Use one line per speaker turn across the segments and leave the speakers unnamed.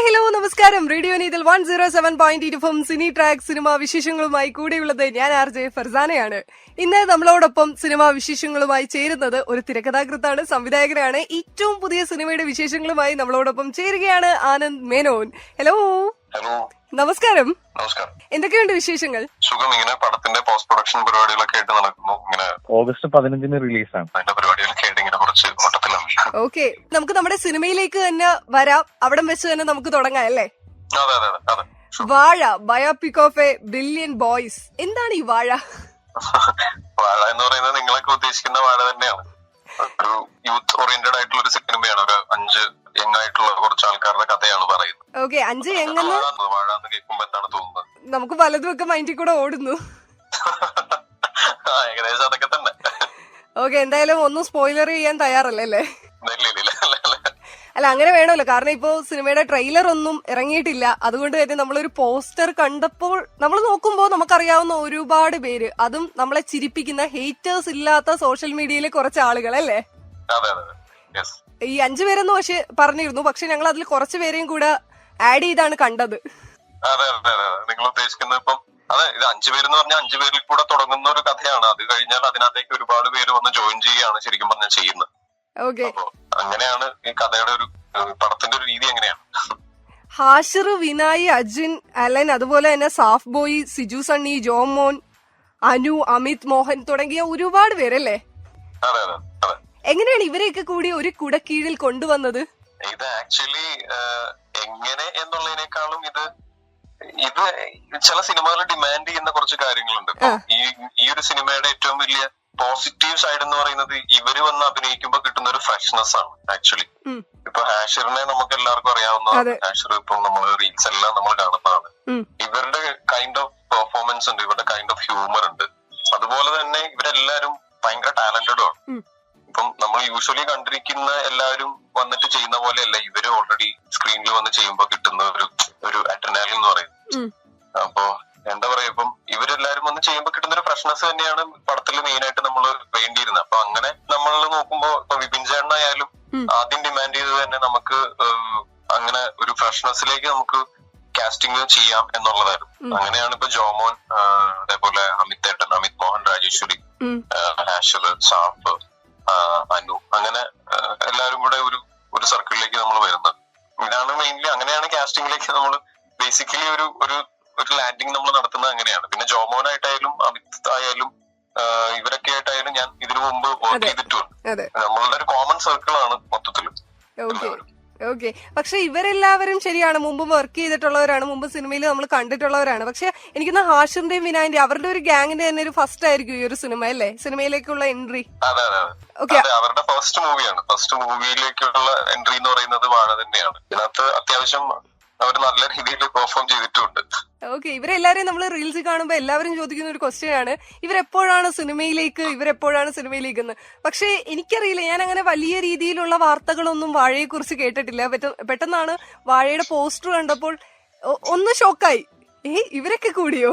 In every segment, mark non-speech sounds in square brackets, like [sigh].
Hi hello നമസ്കാരം. Radio നീതിൽ one zero seven point ഇരുപം സിനി ട്രാക്ക് സിനിമ വിശേഷങ്ങളുമായി കൂടെയുള്ളത് ഞാൻ ആർ ജെ ഫർസാനയാണ്. ഇന്ന് നമ്മളോടൊപ്പം സിനിമാ വിശേഷങ്ങളുമായി ചേരുന്നത് ഒരു തിരക്കഥാകൃത്താണ് സംവിധായകനാണ്. ഏറ്റവും പുതിയ സിനിമയുടെ വിശേഷങ്ങളുമായി നമ്മളോടൊപ്പം ചേരുകയാണ് ആനന്ദ് മേനോൻ. ഹലോ.
ഹലോ
നമസ്കാരം.
നമസ്കാരം.
എന്തൊക്കെയുണ്ട് വിശേഷങ്ങൾ?
സുഖം. ഇങ്ങനെ പടത്തിന്റെ പോസ്റ്റ് പ്രൊഡക്ഷൻ പരിപാടികളൊക്കെ ആയിട്ട് നടക്കുന്നു. ഇങ്ങനെ
ഓഗസ്റ്റ് പതിനഞ്ചിന് റിലീസാണ്
അതിന്റെ പരിപാടികളൊക്കെ ആയിട്ട് ഇങ്ങനെ കുറച്ച് ഓട്ടത്തിലാണ്.
ഓക്കെ. നമുക്ക് നമ്മുടെ സിനിമയിലേക്ക് തന്നെ വരാം. അവിടം വെച്ച് തന്നെ നമുക്ക് തുടങ്ങാം അല്ലേ?
അതെ അതെ അതെ അതെ.
Vaazha biopic of a billion boys എന്താണ് ഈ വാഴ?
വാഴ എന്ന് പറയുന്നത് നിങ്ങളൊക്കെ ഉദ്ദേശിക്കുന്ന വാഴ തന്നെയാണ്. ഒരു യൂത്ത് ഓറിയന്റഡ് ആയിട്ടുള്ള ഒരു സിനിമയാണ് ഒരു അഞ്ച് യങ് ആയിട്ടുള്ള കുറച്ച് ആൾക്കാരുടെ കഥയാണ് പറയുന്നത്.
ഓക്കെ അഞ്ച് എങ്ങനെ
കേൾക്കുമ്പോ എന്താണ് തോന്നുന്നത്?
നമുക്ക് പലതും ഒക്കെ മൈൻഡിൽ കൂടെ ഓടുന്നു.
ആ, ഏകദേശം അതൊക്കെ തന്നെ.
ഓക്കെ എന്തായാലും ഒന്നും സ്പോയിലർ ചെയ്യാൻ തയ്യാറല്ലേ
ഇല്ല, ഇല്ല, ഇല്ല, ഇല്ല, ഇല്ല.
അല്ല അങ്ങനെ വേണമല്ലോ. കാരണം ഇപ്പോ സിനിമയുടെ ട്രെയിലർ ഒന്നും ഇറങ്ങിയിട്ടില്ല. അതുകൊണ്ട് തന്നെ നമ്മളൊരു പോസ്റ്റർ കണ്ടപ്പോൾ നമ്മൾ നോക്കുമ്പോൾ നമുക്കറിയാവുന്ന ഒരുപാട് പേര്. അതും നമ്മളെ ചിരിപ്പിക്കുന്ന ഹേറ്റേഴ്സ് ഇല്ലാത്ത സോഷ്യൽ മീഡിയയിലെ കുറച്ച് ആളുകൾ അല്ലേ
അതെ അതെ. യെസ്
ഈ അഞ്ചു പേരെന്ന് പക്ഷെ പറഞ്ഞിരുന്നു. പക്ഷെ ഞങ്ങൾ അതിൽ കുറച്ച് പേരെയും കൂടെ ആഡ് ചെയ്താണ് കണ്ടത്.
അതെ അതെ അതെ. നിങ്ങൾ ഉദ്ദേശിക്കുന്നത് ഇപ്പം അതെ ഇത് അഞ്ചു എന്ന് പറഞ്ഞാൽ അഞ്ചു പേരിൽ കൂടെ തുടങ്ങുന്ന ഒരു കഥയാണ്. അത് കഴിഞ്ഞാൽ അതിനകത്തേക്ക് ഒരുപാട് പേര് വന്ന് ജോയിൻ ചെയ്യുകയാണ് ശരിക്കും പറഞ്ഞാൽ ചെയ്യുന്നത്. അങ്ങനെയാണ് ഈ കഥയുടെ ഒരു പടത്തിന്റെ ഒരു രീതി എങ്ങനെയാണ്?
ഹാഷിർ വിനായി അജിൻ അലൻ അതുപോലെ തന്നെ സാഫ് ബോയ് സിജു സണ്ണി ജോമോൻ അനു അമിത് മോഹൻ തുടങ്ങിയ ഒരുപാട് പേരല്ലേ?
അതെ അതെ.
എങ്ങനെയാണ് ഇവരെയൊക്കെ കൂടി ഒരു കുട കീഴിൽ കൊണ്ടുവന്നത്?
ഇത് ആക്ച്വലി എങ്ങനെ എന്നുള്ളതിനേക്കാളും ഇത് ഇത് ചില സിനിമകൾ ഡിമാൻഡ് ചെയ്യുന്ന കുറച്ച് കാര്യങ്ങളുണ്ട്. ഈ ഈ ഒരു സിനിമയുടെ ഏറ്റവും വലിയ പോസിറ്റീവ് സൈഡ് എന്ന് പറയുന്നത് ഇവർ വന്ന് അഭിനയിക്കുമ്പോ കിട്ടുന്ന ഒരു ഫ്രഷ്നെസ് ആണ് ആക്ച്വലി. ഇപ്പൊ ഹാഷറിനെ നമുക്ക് എല്ലാവർക്കും
അറിയാവുന്ന
ഹാഷർ ഇപ്പൊ നമ്മൾ റീൽസ് എല്ലാം നമ്മൾ കാണുന്നതാണ്. ഇവരുടെ കൈൻഡ് ഓഫ് പെർഫോമൻസ് ഉണ്ട് ഇവരുടെ കൈൻഡ് ഓഫ് ഹ്യൂമർ ഉണ്ട്. അതുപോലെ തന്നെ ഇവരെല്ലാരും ഭയങ്കര ടാലന്റഡും ആണ്. ഇപ്പം നമ്മൾ യൂഷ്വലി കണ്ടിരിക്കുന്ന എല്ലാവരും വന്നിട്ട് ചെയ്യുന്ന പോലെയല്ല ഇവർ ഓൾറെഡി സ്ക്രീനിൽ വന്ന് ചെയ്യുമ്പോൾ കിട്ടുന്ന ഒരു ഒരു അറ്റനാലി എന്ന് പറയുന്നത്
ഉം.
അപ്പോ എന്താ പറയാ ഇപ്പം ഇവരെല്ലാരും വന്ന് ചെയ്യുമ്പോൾ കിട്ടുന്ന ഒരു ഫ്രഷ്നെസ് തന്നെയാണ് പടത്തിൽ മെയിൻ ആയിട്ട് നമ്മൾ വേണ്ടിയിരുന്നത് അപ്പൊ അങ്ങനെ നമ്മൾ നോക്കുമ്പോ ഇപ്പൊ വിപിൻ ചേട്ടനായാലും. ആദ്യം ഡിമാൻഡ് ചെയ്തത് തന്നെ നമുക്ക് അങ്ങനെ ഒരു ഫ്രഷ്നെസ്സിലേക്ക് നമുക്ക് കാസ്റ്റിംഗ് ചെയ്യാം എന്നുള്ളതായിരുന്നു അങ്ങനെയാണ് ഇപ്പൊ ജോമോൻ അതേപോലെ അമിത് ഏട്ടൻ അമിത് മോഹൻ രാജേശ്വരി. ഹാഷർ സാഫ് അനു. അങ്ങനെ എല്ലാവരും കൂടെ ഒരു ഒരു സർക്കിളിലേക്ക് നമ്മൾ വരുന്നത്. ഇതാണ് മെയിൻലി അങ്ങനെയാണ് കാസ്റ്റിംഗിലേക്ക് നമ്മൾ ബേസിക്കലി ഒരു ഒരു ഒരു ലാൻഡിങ് നമ്മൾ നടത്തുന്നത് അങ്ങനെയാണ്. പിന്നെ ജോമോനായിട്ടായാലും അമിത് ആയാലും ഇവരൊക്കെ ആയിട്ടായാലും ഞാൻ ഇതിനു മുമ്പ് വർക്ക്. ചെയ്തിട്ടുണ്ട്. നമ്മളുടെ ഒരു കോമൺ സർക്കിളാണ് മൊത്തത്തിൽ
ഓക്കെ ഓക്കെ. പക്ഷെ ഇവരെല്ലാവരും ശരിയാണ്. മുമ്പ് വർക്ക് ചെയ്തിട്ടുള്ളവരാണ്. മുമ്പ് സിനിമയിൽ നമ്മൾ കണ്ടിട്ടുള്ളവരാണ്. പക്ഷെ എനിക്കൊന്ന് ഹാഷിറിന്റെയും വിനായന്റെ അവരുടെ ഒരു ഗ്യാങ്ങിന്റെ തന്നെ ഒരു ഫസ്റ്റ് ആയിരിക്കും ഈ ഒരു സിനിമ അല്ലേ? സിനിമയിലേക്കുള്ള എൻട്രി ഓക്കെ
അവരുടെ ഫസ്റ്റ് മൂവിയാണ് ഫസ്റ്റ് മൂവിയിലേക്കുള്ള എൻട്രി എന്ന് പറയുന്നത് വാഴ തന്നെയാണ് ഇതിനകത്ത് അത്യാവശ്യം അവർ നല്ല രീതിയിൽ പെർഫോം ചെയ്തിട്ടുണ്ട്.
ഓക്കെ ഇവരെല്ലാരെയും നമ്മൾ റീൽസ് കാണുമ്പോൾ എല്ലാവരും ചോദിക്കുന്ന ഒരു ക്വസ്റ്റ്യൻ ആണ്. ഇവരെപ്പോഴാണ് സിനിമയിലേക്ക് ഇവരെപ്പോഴാണ് സിനിമയിലേക്ക് എന്ന്? പക്ഷേ എനിക്കറിയില്ല ഞാൻ അങ്ങനെ വലിയ രീതിയിലുള്ള വാർത്തകളൊന്നും വാഴയെ കുറിച്ച് കേട്ടിട്ടില്ല. പെട്ട- പെട്ടെന്നാണ് വാഴയുടെ പോസ്റ്റർ കണ്ടപ്പോൾ ഒന്ന് ഷോക്കായി ഏ ഇവരൊക്കെ കൂടിയോ?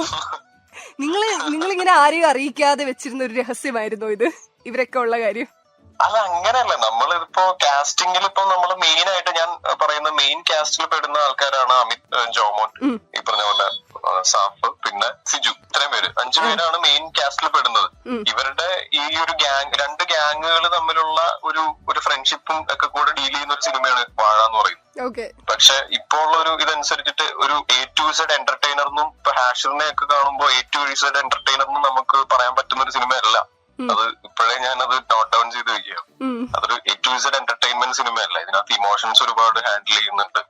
നിങ്ങൾ നിങ്ങളിങ്ങനെ ആരെയും അറിയിക്കാതെ വെച്ചിരുന്ന ഒരു രഹസ്യമായിരുന്നോ ഇത്? ഇവരൊക്കെ ഉള്ള കാര്യം.
അല്ല അങ്ങനെയല്ല. നമ്മളിപ്പോ കാസ്റ്റിംഗിൽ ഇപ്പൊ നമ്മൾ മെയിൻ ആയിട്ട് ഞാൻ പറയുന്ന മെയിൻ കാസ്റ്റിൽ പെടുന്ന ആൾക്കാരാണ് അമിത് ജോമോൻ. ഈ പറഞ്ഞ പോലെ സാഫ് പിന്നെ സിജു. ഇത്രയും പേര്. അഞ്ചു പേരാണ് മെയിൻ കാസ്റ്റിൽ പെടുന്നത്. ഇവരുടെ ഈ ഒരു ഗ്യാങ് രണ്ട് ഗ്യാങ്ങുകൾ തമ്മിലുള്ള ഒരു ഒരു ഫ്രണ്ട്ഷിപ്പും ഒക്കെ കൂടെ ഡീൽ ചെയ്യുന്ന ഒരു സിനിമയാണ് വാഴ എന്ന് പറയുന്നത്. പക്ഷെ ഇപ്പോ ഉള്ള ഒരു ഇതനുസരിച്ചിട്ട് ഒരു എ ടു സെഡ് എന്നും ഇപ്പൊ ഹാഷറിനെ ഒക്കെ കാണുമ്പോൾ എ ടു സെഡ് എന്നും നമുക്ക് പറയാൻ പറ്റുന്ന ഒരു സിനിമയല്ല. അത് ഇപ്പോഴേ ഞാൻ അത് നോട്ട് ഡൗൺ ചെയ്ത്
വെക്കുക
അതൊരു എ ടു സെഡ് എന്റർടൈൻമെന്റ് സിനിമയല്ല. ഇതിനകത്ത് ഇമോഷൻസ് ഒരുപാട് ഹാൻഡിൽ ചെയ്യുന്നുണ്ട്.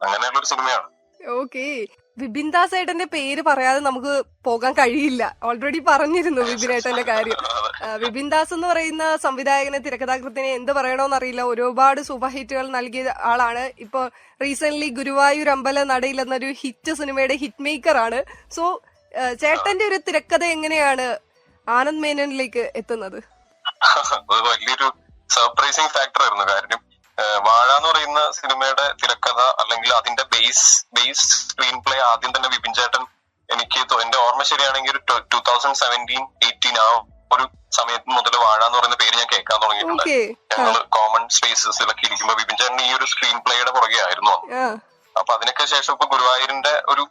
അങ്ങനെയുള്ള ഒരു സിനിമയാണ്.
ഓക്കെ വിപിൻ ദാസ് ഏട്ടന്റെ പേര് പറയാതെ നമുക്ക് പോകാൻ കഴിയില്ല. ഓൾറെഡി പറഞ്ഞിരുന്നു വിപിൻ ഏട്ടന്റെ കാര്യം. [laughs]
അതെ.
ദാസ് എന്ന് പറയുന്ന സംവിധായകനെ തിരക്കഥാകൃത്തിനെ എന്ത് പറയണോന്ന് അറിയില്ല ഒരുപാട് സൂപ്പർ ഹിറ്റുകൾ നൽകിയ ആളാണ്. ഇപ്പൊ റീസെന്റ് ഗുരുവായൂർ അമ്പല നടയിൽ എന്നൊരു ഹിറ്റ് സിനിമയുടെ ഹിറ്റ് മേക്കർ ആണ് സോ ചേട്ടന്റെ ഒരു തിരക്കഥ എങ്ങനെയാണ് ആനന്ദ് മേനനിലേക്ക് എത്തുന്നത്?
വലിയൊരു സർപ്രൈസിങ് ഫാക്ടർ ആയിരുന്നു. കാര്യം വാഴ എന്ന് പറയുന്ന സിനിമയുടെ തിരക്കഥ അല്ലെങ്കിൽ അതിന്റെ ബേസ് ബേസ് സ്ക്രീൻ പ്ലേ ആദ്യം തന്നെ വിപിൻ ചേട്ടൻ എനിക്ക് എന്റെ ഓർമ്മ ശരിയാണെങ്കിൽ ഒരു ടൂ തൗസൻഡ് സെവന്റീൻ എയ്റ്റീൻ ആ ഒരു സമയത്ത് മുതൽ വാഴ എന്ന് പറയുന്ന പേര് ഞാൻ കേൾക്കാൻ തുടങ്ങിയിട്ടുണ്ട്. ഞങ്ങൾ കോമൺ സ്പേസസിലൊക്കെ ഇരിക്കുമ്പോൾ വിപിൻ ചേട്ടൻ ഈ ഒരു സ്ക്രീൻ പ്ലേയുടെ പുറകെ ആയിരുന്നു. അപ്പൊ അതിനൊക്കെ ശേഷം ഇപ്പൊ ഗുരുവായൂരിന്റെ ഒരു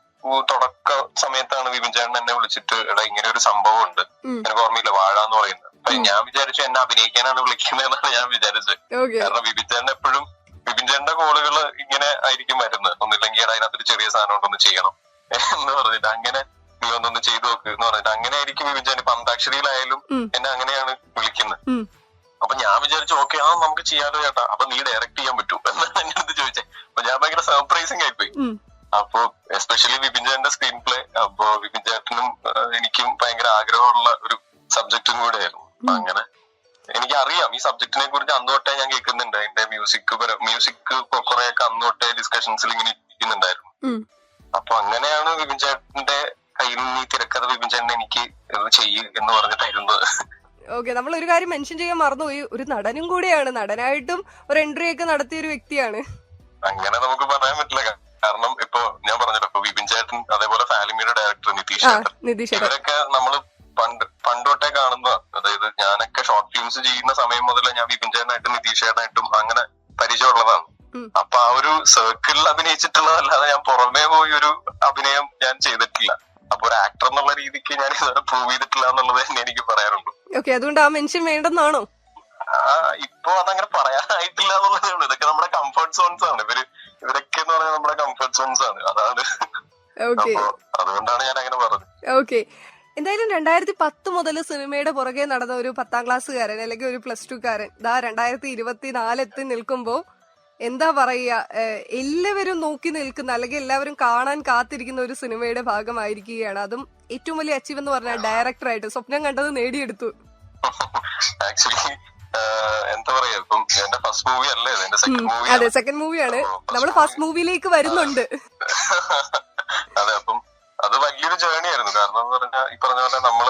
തുടക്ക സമയത്താണ് വിപിൻ ചേട്ടൻ എന്നെ വിളിച്ചിട്ട് എടാ ഇങ്ങനെ ഒരു സംഭവം ഉണ്ട്. എനിക്ക് ഓർമ്മയില്ല വാഴ എന്ന് പറയുന്നത്. അപ്പൊ ഞാൻ വിചാരിച്ചു എന്നെ അഭിനയിക്കാനാണ് വിളിക്കുന്നതെന്നാണ് ഞാൻ വിചാരിച്ചത്. കാരണം വിപിൻ ചേട്ടൻ എപ്പോഴും വിപിൻ ചേട്ടന്റെ കോളുകൾ ഇങ്ങനെ ആയിരിക്കും വരുന്നത്. ഒന്നില്ലെങ്കിൽ അതിനകത്തൊരു ചെറിയ സാധനം ഉണ്ടൊന്ന് ചെയ്യണം എന്ന് പറഞ്ഞിട്ട് അങ്ങനെ നീ ഒന്നൊന്ന് ചെയ്തു നോക്ക് എന്ന് പറഞ്ഞിട്ട് അങ്ങനെ ആയിരിക്കും വിപിൻ ചേട്ടൻ. ഇപ്പൊ അന്താക്ഷരിയിലായാലും എന്നെ അങ്ങനെയാണ് വിളിക്കുന്നത്. അപ്പൊ ഞാൻ വിചാരിച്ചു ഓക്കെ ആ നമുക്ക് ചെയ്യാലോ ചേട്ടാ. അപ്പൊ നീ ഡയറക്ട് ചെയ്യാൻ പറ്റൂ. എന്നാണ് എന്റെ അടുത്ത് ചോദിച്ചത് അപ്പൊ ഞാൻ ഭയങ്കര സർപ്രൈസിങ് ആയിപ്പോയി. അപ്പൊ എസ്പെഷ്യലി വിപിൻ ചേട്ടന്റെ സ്ക്രീൻ പ്ലേ അപ്പൊ വിപിൻ ചേട്ടനും എനിക്കും ഭയങ്കര ആഗ്രഹമുള്ള ഒരു സബ്ജക്റ്റും കൂടെ ആയിരുന്നു അപ്പൊ അങ്ങനെ എനിക്ക് അറിയാം ഈ സബ്ജക്റ്റിനെ കുറിച്ച് അന്ന് തൊട്ടേ ഞാൻ കേൾക്കുന്നുണ്ട്. അതിന്റെ മ്യൂസിക് മ്യൂസിക് കുറെയൊക്കെ അന്ന് തൊട്ടേ ഡിസ്കഷൻസിൽ ഇങ്ങനെ ഇരിക്കുന്നുണ്ടായിരുന്നു. അപ്പൊ അങ്ങനെയാണ് വിപിൻ ചേട്ടന്റെ കയ്യിൽ നിന്ന് ഈ തിരക്കഥ വിപിൻ ചേട്ടൻ എനിക്ക് ഇത് ചെയ്യ് എന്ന് പറഞ്ഞിട്ടായിരുന്നത്.
ഓക്കെ നമ്മൾ ഒരു കാര്യം മെൻഷൻ ചെയ്യാൻ മറന്നുപോയി ഒരു നടനും കൂടിയാണ്. നടനായിട്ടും ഒരു എൻട്രി ഒക്കെ നടത്തിയ ഒരു വ്യക്തിയാണ്.
അങ്ങനെ നമുക്ക് പറയാൻ പറ്റില്ല. കാരണം ഇപ്പൊ ഞാൻ പറഞ്ഞല്ലോ ഇപ്പൊ വിപിൻ ചേട്ടൻ അതേപോലെ ഫാലിമിയുടെ ഡയറക്ടർ നിതീഷ് ചേട്ടൻ. ഇവരൊക്കെ നമ്മൾ പണ്ട് പണ്ട് തൊട്ടേ കാണുന്ന അതായത് ഞാനൊക്കെ ഷോർട്ട് ഫിലിംസ് ചെയ്യുന്ന സമയം മുതലേ ഞാൻ വിപിൻ ചേട്ടനായിട്ടും നിതീഷ് ചേട്ടനായിട്ടും അങ്ങനെ പരിചയമുള്ളതാണ്. അപ്പൊ ആ ഒരു സർക്കിളിൽ അഭിനയിച്ചിട്ടുള്ളതല്ലാതെ ഞാൻ പുറമേ പോയി ഒരു അഭിനയം ഞാൻ ചെയ്തിട്ടില്ല. അപ്പൊ ഒരു ആക്ടർ എന്നുള്ള രീതിക്ക് ഞാൻ ഇതുവരെ പ്രൂവ് ചെയ്തിട്ടില്ല എന്നുള്ളത് തന്നെ എനിക്ക് പറയാറുള്ളൂ
ഓക്കെ അതുകൊണ്ട് ആ മെൻഷൻ വേണ്ടെന്നാണോ?
ആ ഇപ്പൊ അതങ്ങനെ പറയാനായിട്ടില്ല എന്നുള്ളതേ ഉള്ളൂ. ഇതൊക്കെ നമ്മുടെ കംഫർട്ട് സോൺസ് ആണ്. ഇവർ ഇവരൊക്കെ എന്ന് പറയുന്നത് നമ്മുടെ കംഫർട്ട് സോൺസ് ആണ്. അതാണ്. അതുകൊണ്ടാണ് ഞാൻ അങ്ങനെ പറഞ്ഞത്.
ഓക്കെ എന്തായാലും രണ്ടായിരത്തി പത്ത് മുതൽ സിനിമയുടെ പുറകെ നടന്ന ഒരു പത്താം ക്ലാസ്സുകാരൻ അല്ലെങ്കിൽ ഒരു പ്ലസ് ടു കാരൻ ദാ രണ്ടായിരത്തി ഇരുപത്തി എത്തി നിൽക്കുമ്പോ എന്താ പറയുക എല്ലാവരും നോക്കി നിൽക്കുന്ന അല്ലെങ്കിൽ എല്ലാവരും കാണാൻ കാത്തിരിക്കുന്ന ഒരു സിനിമയുടെ ഭാഗമായിരിക്കുകയാണ്. അതും ഏറ്റവും വലിയ അച്ചീവ് എന്ന് പറഞ്ഞാൽ ഡയറക്ടറായിട്ട് സ്വപ്നം കണ്ടത് നേടിയെടുത്തു. [laughs]
ആക്ച്വലി എന്താ പറയാ ഇപ്പം എന്റെ ഫസ്റ്റ് മൂവി അല്ലേ? എന്റെ സെക്കൻഡ് മൂവി
അതെ സെക്കൻഡ് മൂവിയാണ് നമ്മൾ ഫസ്റ്റ് മൂവിയിലേക്ക് വരുന്നുണ്ട്. [laughs]
അതെ അപ്പം അത് വലിയൊരു ജേണി ആയിരുന്നു. കാരണം എന്ന് പറഞ്ഞാൽ ഈ പറഞ്ഞ പോലെ നമ്മൾ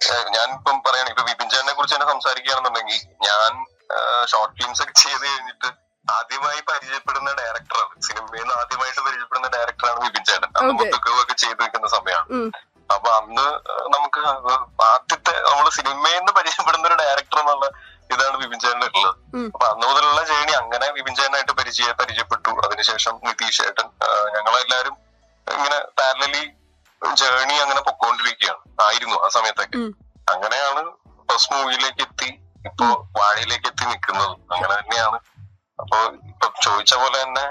ഏഹ്, ഞാനിപ്പം പറയണ ഇപ്പൊ വിപിൻ ചേട്ടനെ കുറിച്ച് തന്നെ സംസാരിക്കുകയാണെന്നുണ്ടെങ്കിൽ ഞാൻ ഷോർട്ട് ഫിലിംസ് ഒക്കെ ചെയ്ത് കഴിഞ്ഞിട്ട് ആദ്യമായി പരിചയപ്പെടുന്ന ഡയറക്ടറാണ് സിനിമയിൽ നിന്ന് ആദ്യമായിട്ട് പരിചയപ്പെടുന്ന ഡയറക്ടറാണ് വിപിൻ ചേട്ടൻ.
Okay.
മുത്തുക്കവൊക്കെ വെക്കുന്ന സമയമാണ്. അപ്പൊ അന്ന് നമുക്ക് ആദ്യത്തെ നമ്മൾ സിനിമയിൽ നിന്ന് പരിചയപ്പെടുന്ന ഒരു ഡയറക്ടർ എന്നുള്ള ഇതാണ് വിപിൻ
ഉം.
അപ്പൊ അന്ന് മുതലുള്ള ജേണി അങ്ങനെ വിപിൻ ചേട്ടനായിട്ട് പരിചയ പരിചയപ്പെട്ടു. അതിനുശേഷം നിതീഷ് ഏട്ടൻ ഞങ്ങളെല്ലാരും ഇങ്ങനെ പാരലലി ജേണി അങ്ങനെ പൊക്കോണ്ടിരിക്കുകയാണ്. ആയിരുന്നു ആ സമയത്തൊക്കെ. അങ്ങനെയാണ് ഫസ്റ്റ് മൂവിയിലേക്ക് എത്തി. ഇപ്പോ വാഴയിലേക്ക് എത്തി നിൽക്കുന്നത്. അങ്ങനെ തന്നെയാണ്. അപ്പൊ ഇപ്പൊ ചോദിച്ച പോലെ തന്നെ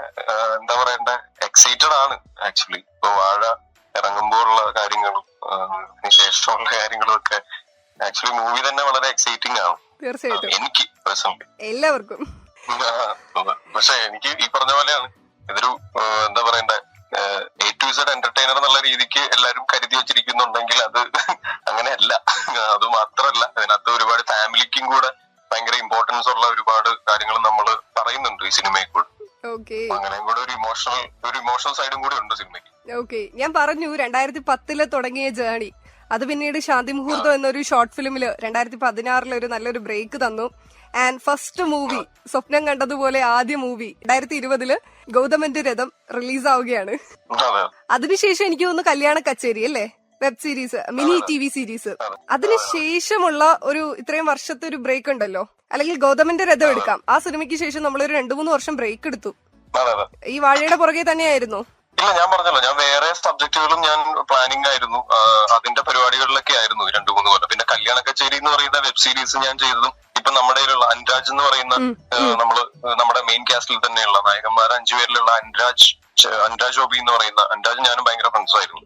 എന്താ പറയണ്ട? എക്സൈറ്റഡ് ആണ് ആക്ച്വലി ഇപ്പൊ വാഴ ഇറങ്ങുമ്പോൾ ഉള്ള കാര്യങ്ങളും അതിനുശേഷമുള്ള അതിന് ശേഷമുള്ള കാര്യങ്ങളും ഒക്കെ ആക്ച്വലി മൂവി തന്നെ വളരെ എക്സൈറ്റിംഗ് ആണ്.
തീർച്ചയായിട്ടും.
എനിക്ക്
എല്ലാവർക്കും.
പക്ഷെ എനിക്ക് ഈ പറഞ്ഞ പോലെയാണ്. ഇതൊരു എന്താ പറയണ്ടേ എ ടു ഇസഡ് എന്റർടൈനർ എന്നുള്ള രീതിക്ക് എല്ലാരും കരുതി വെച്ചിരിക്കുന്നുണ്ടെങ്കിൽ അത് [laughs] അങ്ങനെയല്ല. അത് മാത്രമല്ല അതിനകത്ത് ഒരുപാട് ഫാമിലിക്കും കൂടെ ഭയങ്കര ഇമ്പോർട്ടൻസ് ഉള്ള ഒരുപാട് കാര്യങ്ങൾ നമ്മൾ പറയുന്നുണ്ട് ഈ സിനിമയിൽ കൂടെ.
ഓക്കെ.
അപ്പൊ അങ്ങനെയും കൂടെ ഒരു ഇമോഷണൽ ഒരു ഇമോഷണൽ സൈഡും കൂടി ഉണ്ട് സിനിമയ്ക്ക്.
ഓക്കെ. ഞാൻ പറഞ്ഞു രണ്ടായിരത്തി പത്തിൽ തുടങ്ങിയ ജേണി അത് പിന്നീട് ശാന്തി മുഹൂർത്തം എന്നൊരു ഷോർട്ട് ഫിലിമിൽ രണ്ടായിരത്തി പതിനാറിൽ ഒരു നല്ലൊരു ബ്രേക്ക് തന്നു. ആൻഡ് ഫസ്റ്റ് മൂവി സ്വപ്നം കണ്ടതുപോലെ ആദ്യ മൂവി രണ്ടായിരത്തി ഇരുപതിൽ ഗൗതമന്റെ രഥം റിലീസ് ആവുകയാണ്.
അതെ.
അതിനുശേഷം എനിക്ക് തോന്നുന്നു കല്യാണ കച്ചേരി അല്ലേ? Web series mini T V series അതിനുശേഷമുള്ള ഒരു ഇത്രയും വർഷത്തെ ഒരു ബ്രേക്ക് ഉണ്ടല്ലോ? അല്ലെങ്കിൽ ഗൗതമന്റെ രഥം എടുക്കാം. ആ സിനിമയ്ക്ക് ശേഷം നമ്മളൊരു രണ്ടു മൂന്ന് വർഷം ബ്രേക്ക് എടുത്തു. ഈ വാഴയുടെ പുറകെ തന്നെയായിരുന്നു.
ഇല്ല ഞാൻ പറഞ്ഞല്ലോ ഞാൻ വേറെ സബ്ജക്റ്റുകളും ഞാൻ പ്ലാനിങ് ആയിരുന്നു. അതിന്റെ പരിപാടികളിലൊക്കെ ആയിരുന്നു രണ്ടു മൂന്ന് കൊല്ലം. പിന്നെ കല്യാണ കച്ചേരി എന്ന് പറയുന്ന വെബ് സീരീസ് ഞാൻ ചെയ്തതും ഇപ്പൊ നമ്മുടെ കയ്യിലുള്ള അൻരാജ് എന്ന് പറയുന്ന നമ്മൾ നമ്മുടെ മെയിൻ കാസ്റ്റിൽ തന്നെയുള്ള നായകന്മാർ അഞ്ചുപേരിലുള്ള അനുരാജ് അൻരാജ് അനുരാജ് ഗോപി എന്ന് പറയുന്ന അനുരാജ് ഞാനും ഭയങ്കര ഫ്രണ്ട്സ് ആയിരുന്നു.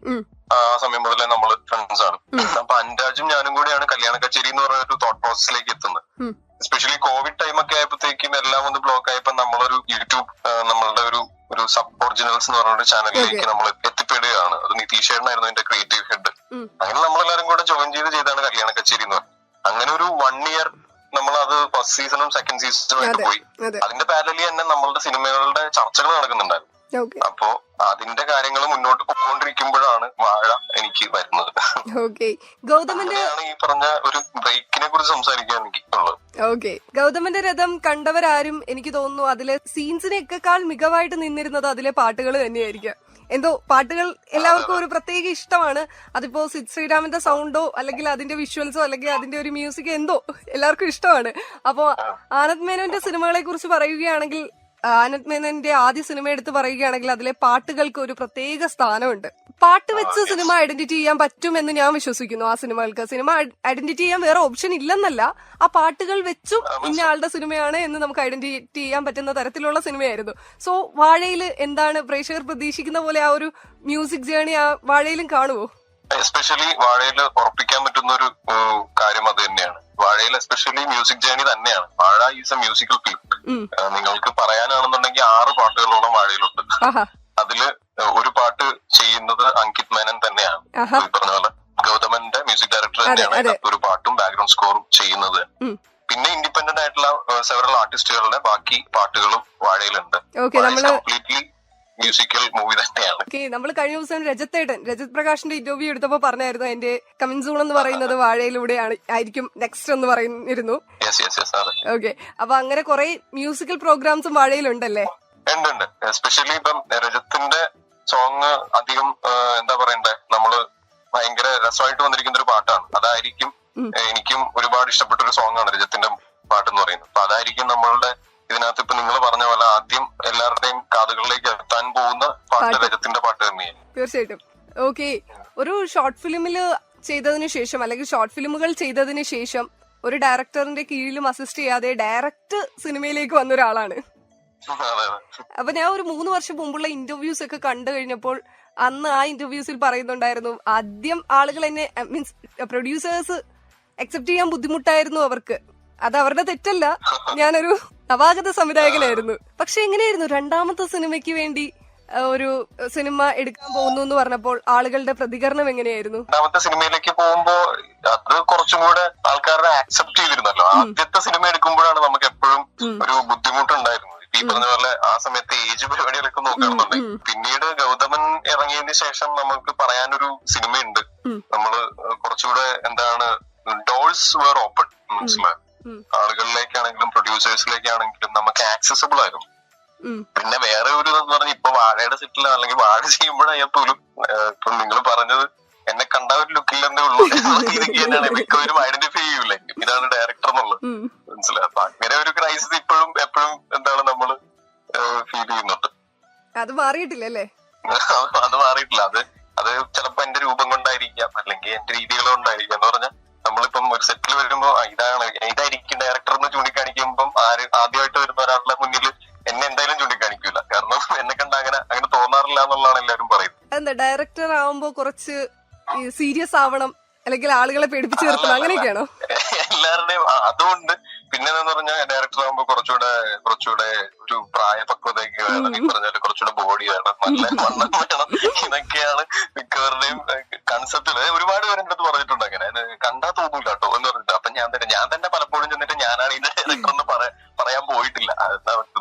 ആ സമയം മുതലേ നമ്മൾ ഫ്രണ്ട്സ് ആണ്. അപ്പൊ അൻരാജും ഞാനും കൂടിയാണ് കല്യാണ കച്ചേരി എന്ന് പറയുന്ന ഒരു തോട്ട് പ്രോസസ്സിലേക്ക് എത്തുന്നത്. എസ്പെഷ്യലി കോവിഡ് ടൈം ഒക്കെ ആയപ്പോഴത്തേക്കും എല്ലാം ഒന്ന് ബ്ലോക്ക് ആയപ്പോ നമ്മളൊരു യൂട്യൂബ് നമ്മളുടെ സബ് ഒറിജിനൽസ് എന്ന് പറഞ്ഞ ഒരു ചാനലിലേക്ക് നമ്മൾ എത്തിപ്പെടുകയാണ്. അത് നിതീഷ് ഏട്ടനായിരുന്നു എന്റെ ക്രിയേറ്റീവ് ഹെഡ്. അങ്ങനെ നമ്മളെല്ലാരും കൂടെ ജോയിൻ ചെയ്ത് ചെയ്താണ് കല്യാണ കച്ചേരി എന്ന് അങ്ങനെ ഒരു വൺ ഇയർ നമ്മൾ അത് ഫസ്റ്റ് സീസണും സെക്കൻഡ് സീസണും ആയിട്ട് പോയി. അതിന്റെ പാരലി തന്നെ നമ്മളുടെ സിനിമകളുടെ ചർച്ചകൾ നടക്കുന്നുണ്ടായിരുന്നു. അപ്പോ അതിന്റെ കാര്യങ്ങൾ മുന്നോട്ട് പോയിക്കൊണ്ടിരിക്കുമ്പോഴാണ് വാഴ എനിക്ക് വരുന്നത്.
ഓക്കെ ഗൗതമന്റെ
ഈ പറഞ്ഞ ഒരു ബ്രേക്കിനെ കുറിച്ച് സംസാരിക്കാൻ എനിക്ക് ഉള്ളത്.
ഓക്കെ ഗൗതമന്റെ രഥം കണ്ടവരാരും എനിക്ക് തോന്നുന്നു അതിലെ സീൻസിനെക്കാൾ മികവായിട്ട് നിന്നിരുന്നത് അതിലെ പാട്ടുകൾ തന്നെയായിരിക്കാം. എന്തോ പാട്ടുകൾ എല്ലാവർക്കും ഒരു പ്രത്യേക ഇഷ്ടമാണ്. അതിപ്പോ സിദ് ശ്രീരാമന്റെ സൗണ്ടോ അല്ലെങ്കിൽ അതിന്റെ വിഷ്വൽസോ അല്ലെങ്കിൽ അതിന്റെ ഒരു മ്യൂസിക് എന്തോ എല്ലാവർക്കും ഇഷ്ടമാണ്. അപ്പോ ആനന്ദ് മേനോന്റെ സിനിമകളെ കുറിച്ച് പറയുകയാണെങ്കിൽ ആനന്ദ് മേനന്റെ ആദ്യ സിനിമ എടുത്ത് പറയുകയാണെങ്കിൽ അതിലെ പാട്ടുകൾക്ക് ഒരു പ്രത്യേക സ്ഥാനമുണ്ട്. പാട്ട് വെച്ച് സിനിമ ഐഡന്റിറ്റി ചെയ്യാൻ പറ്റുമെന്ന് ഞാൻ വിശ്വസിക്കുന്നു ആ സിനിമകൾക്ക്. സിനിമ ഐഡന്റിറ്റി ചെയ്യാൻ വേറെ ഓപ്ഷൻ ഇല്ലെന്നല്ല. ആ പാട്ടുകൾ വെച്ചും ഇന്ന ആളുടെ സിനിമയാണ് എന്ന് നമുക്ക് ഐഡന്റിറ്റി ചെയ്യാൻ പറ്റുന്ന തരത്തിലുള്ള സിനിമയായിരുന്നു. സോ വാഴയിൽ എന്താണ് പ്രേക്ഷകർ പ്രതീക്ഷിക്കുന്ന പോലെ ആ ഒരു മ്യൂസിക് ജേണി ആ വാഴയിലും കാണുമോ
എസ്പെഷ്യലി വാഴയിൽ ഉറപ്പിക്കാൻ പറ്റുന്ന ഒരു കാര്യം അത് തന്നെയാണ്. വാഴയിൽ എസ്പെഷ്യലി മ്യൂസിക് ജേണി തന്നെയാണ്. വാഴ ഈസ് എ മ്യൂസിക്കൽ ഫിലിം നിങ്ങൾക്ക് പറയാനാണെന്നുണ്ടെങ്കിൽ ആറ് പാട്ടുകളോളം വാഴയിലുണ്ട്. അതിൽ ഒരു പാട്ട് ചെയ്യുന്നത് അങ്കിത് മേനൻ തന്നെയാണ്. പറഞ്ഞ പോലെ ഗൗതമന്റെ മ്യൂസിക് ഡയറക്ടർ തന്നെയാണ് ഒരു പാട്ടും ബാക്ക്ഗ്രൗണ്ട് സ്കോറും ചെയ്യുന്നത്. പിന്നെ ഇൻഡിപെൻഡന്റ് ആയിട്ടുള്ള സെവറൽ ആർട്ടിസ്റ്റുകളുടെ ബാക്കി പാട്ടുകളും വാഴയിലുണ്ട്. കംപ്ലീറ്റ്ലി മ്യൂസിക്കൽ മൂവി തന്നെയാണ്.
ഓക്കെ നമ്മൾ കഴിഞ്ഞ ദിവസം രജത്തേട്ടൻ രജത് പ്രകാശിന്റെ ഇന്റർവ്യൂ എടുത്തപ്പോ പറഞ്ഞായിരുന്നു എന്റെ കമന്റ് സൂൺ എന്ന് പറയുന്നത് വാഴയിലൂടെയാണ് ആയിരിക്കും നെക്സ്റ്റ് എന്ന് പറയുന്നിരുന്നു.
യെസ് യെസ് യെസ് അതെ.
ഓക്കെ അപ്പൊ അങ്ങനെ കുറെ മ്യൂസിക്കൽ പ്രോഗ്രാംസും വാഴയിലുണ്ടല്ലേ?
ഉണ്ട് ഉണ്ട് എസ്പെഷ്യലി ഇപ്പം രജത്തിന്റെ സോങ് അധികം ആ, എന്താ പറയണ്ടേ നമ്മൾ ഭയങ്കര രസമായിട്ട് വന്നിരിക്കുന്ന ഒരു പാട്ടാണ്. അതായിരിക്കും
ഉം.
എനിക്കും ഒരുപാട് ഇഷ്ടപ്പെട്ട ഒരു സോങ് ആണ് രജത്തിന്റെ പാട്ട് എന്ന് പറയുന്നത്. അപ്പൊ അതായിരിക്കും നമ്മളുടെ ഇതിനകത്ത് ഇപ്പൊ നിങ്ങൾ പറഞ്ഞ പോലെ ആദ്യം എല്ലാവരുടെയും കാതുകളിലേക്ക് എത്താൻ പോകുന്ന പാട്ട്
പാട്ട്.
രജത്തിന്റെ പാട്ട് തന്നെയാണ്.
തീർച്ചയായിട്ടും. ഓക്കെ. ഒരു ഷോർട്ട് ഫിലിമിൽ ചെയ്തതിനു ശേഷം അല്ലെങ്കിൽ ഷോർട്ട് ഫിലിമുകൾ ചെയ്തതിനു ശേഷം ഒരു ഡയറക്ടറിന്റെ കീഴിലും അസിസ്റ്റ് ചെയ്യാതെ ഡയറക്റ്റ് സിനിമയിലേക്ക് വന്ന ഒരാളാണ്. അപ്പൊ ഞാൻ ഒരു മൂന്ന് വർഷം മുമ്പുള്ള ഇന്റർവ്യൂസ് ഒക്കെ കണ്ടു കഴിഞ്ഞപ്പോൾ അന്ന് ആ ഇന്റർവ്യൂസിൽ പറയുന്നുണ്ടായിരുന്നു ആദ്യം ആളുകൾ എന്നെ മീൻസ് പ്രൊഡ്യൂസേഴ്സ് അക്സെപ്റ്റ് ചെയ്യാൻ ബുദ്ധിമുട്ടായിരുന്നു അവർക്ക്. അത് അവരുടെ തെറ്റല്ല. [laughs] ഞാനൊരു നവാഗത സംവിധായകനായിരുന്നു. പക്ഷെ എങ്ങനെയായിരുന്നു രണ്ടാമത്തെ സിനിമയ്ക്ക് വേണ്ടി ഒരു സിനിമ എടുക്കാൻ പോകുന്നു എന്ന് പറഞ്ഞപ്പോൾ ആളുകളുടെ പ്രതികരണം എങ്ങനെയായിരുന്നു?
രണ്ടാമത്തെ സിനിമയിലേക്ക് പോകുമ്പോ അത് കുറച്ചും കൂടെ ആൾക്കാരുടെ ആക്സെപ്റ്റ് ചെയ്തിരുന്നല്ലോ. ആദ്യത്തെ സിനിമ എടുക്കുമ്പോഴാണ് നമുക്ക് എപ്പോഴും ഒരു ബുദ്ധിമുട്ടുണ്ടായിരുന്നു ഇപ്പൊ ഈ പറഞ്ഞ പോലെ ആ സമയത്ത് ഏജ് പരിപാടികളൊക്കെ നോക്കുകയാണെന്നുണ്ടെങ്കിൽ. പിന്നീട് ഗൗതമൻ ഇറങ്ങിയതിന് ശേഷം നമുക്ക് പറയാനൊരു സിനിമയുണ്ട്. നമ്മൾ കുറച്ചുകൂടെ എന്താണ് ഡോൾസ് വേർ ഓപ്പൺ. മനസ്സിലായി. ആളുകളിലേക്കാണെങ്കിലും പ്രൊഡ്യൂസേഴ്സിലേക്കാണെങ്കിലും നമുക്ക് ആക്സസിബിൾ ആയിരുന്നു. പിന്നെ വേറെ ഒരു ഇതെന്ന് പറഞ്ഞാൽ ഇപ്പൊ വാഴയുടെ സെറ്റിൽ അല്ലെങ്കിൽ വാഴ ചെയ്യുമ്പോഴായാൽ പോലും ഇപ്പൊ നിങ്ങൾ പറഞ്ഞത് എന്നെ കണ്ട ഒരു ലുക്കില്ലെന്നേ ഉള്ളൂ. മിക്കവരും ഐഡന്റിഫൈ ചെയ്യൂലേ. ഇതാണ് ഡയറക്ടർ എന്നുള്ളത്. മനസ്സിലായി? അപ്പൊ അങ്ങനെ ഒരു ക്രൈസിസ് ഇപ്പോഴും എപ്പോഴും എന്താണ് നമ്മൾ ഫീൽ ചെയ്യുന്നുണ്ട്.
അത് മാറിയിട്ടില്ലല്ലേ?
അത് അത് മാറിയിട്ടില്ല. അത് അത് ചിലപ്പോ എന്റെ രൂപം കൊണ്ടായിരിക്കാം. അല്ലെങ്കിൽ എന്റെ രീതികൾ കൊണ്ടായിരിക്കാം എന്ന് പറഞ്ഞാൽ നമ്മളിപ്പം ഒരു സെറ്റിൽ വരുമ്പോ ഇതാണ് ഇതായിരിക്കും ഡയറക്ടർ എന്ന് ചൂണ്ടിക്കാണിക്കുമ്പം ആര് ആദ്യമായിട്ട് വരുന്ന ഒരാളുടെ മുന്നിൽ എന്നെ എന്തായാലും ചൂണ്ടിക്കാണിക്കൂല. കാരണം എന്നെ കണ്ട അങ്ങനെ അങ്ങനെ തോന്നാറില്ല എന്നുള്ളതാണ് എല്ലാവരും പറയുന്നത്.
എന്താ ഡയറക്ടർ ആവുമ്പോ കുറച്ച് സീരിയസ് ആവണം അല്ലെങ്കിൽ ആളുകളെ പേടിപ്പിച്ചു നിർത്തണം അങ്ങനെയൊക്കെയാണോ?
എല്ലാവരുടെയും അതുകൊണ്ട് പിന്നെ എന്ന് പറഞ്ഞാൽ ഡയറക്ടർ ആവുമ്പോ കുറച്ചുകൂടെ കുറച്ചുകൂടെ ഒരു പ്രായപക്വതയൊക്കെ വേണം ഈ പറഞ്ഞാൽ കുറച്ചുകൂടെ ബോഡി വേണം നല്ല വണ്ണം വേണം ഇതൊക്കെയാണ് മിക്കവരുടെയും കൺസെപ്റ്റിൽ ഒരുപാട് പേര് എന്റെ അടുത്ത് പറഞ്ഞിട്ടുണ്ട് അങ്ങനെ. കണ്ടാ തോന്നൂല കേട്ടോ എന്ന് പറഞ്ഞിട്ട്. അപ്പൊ ഞാൻ തന്നെ ഞാൻ തന്നെ പലപ്പോഴും ചെന്നിട്ട് ഞാനാണ് ഇതിന്റെ ഡയറക്ടർ എന്ന് പറയാൻ പോയിട്ടില്ല.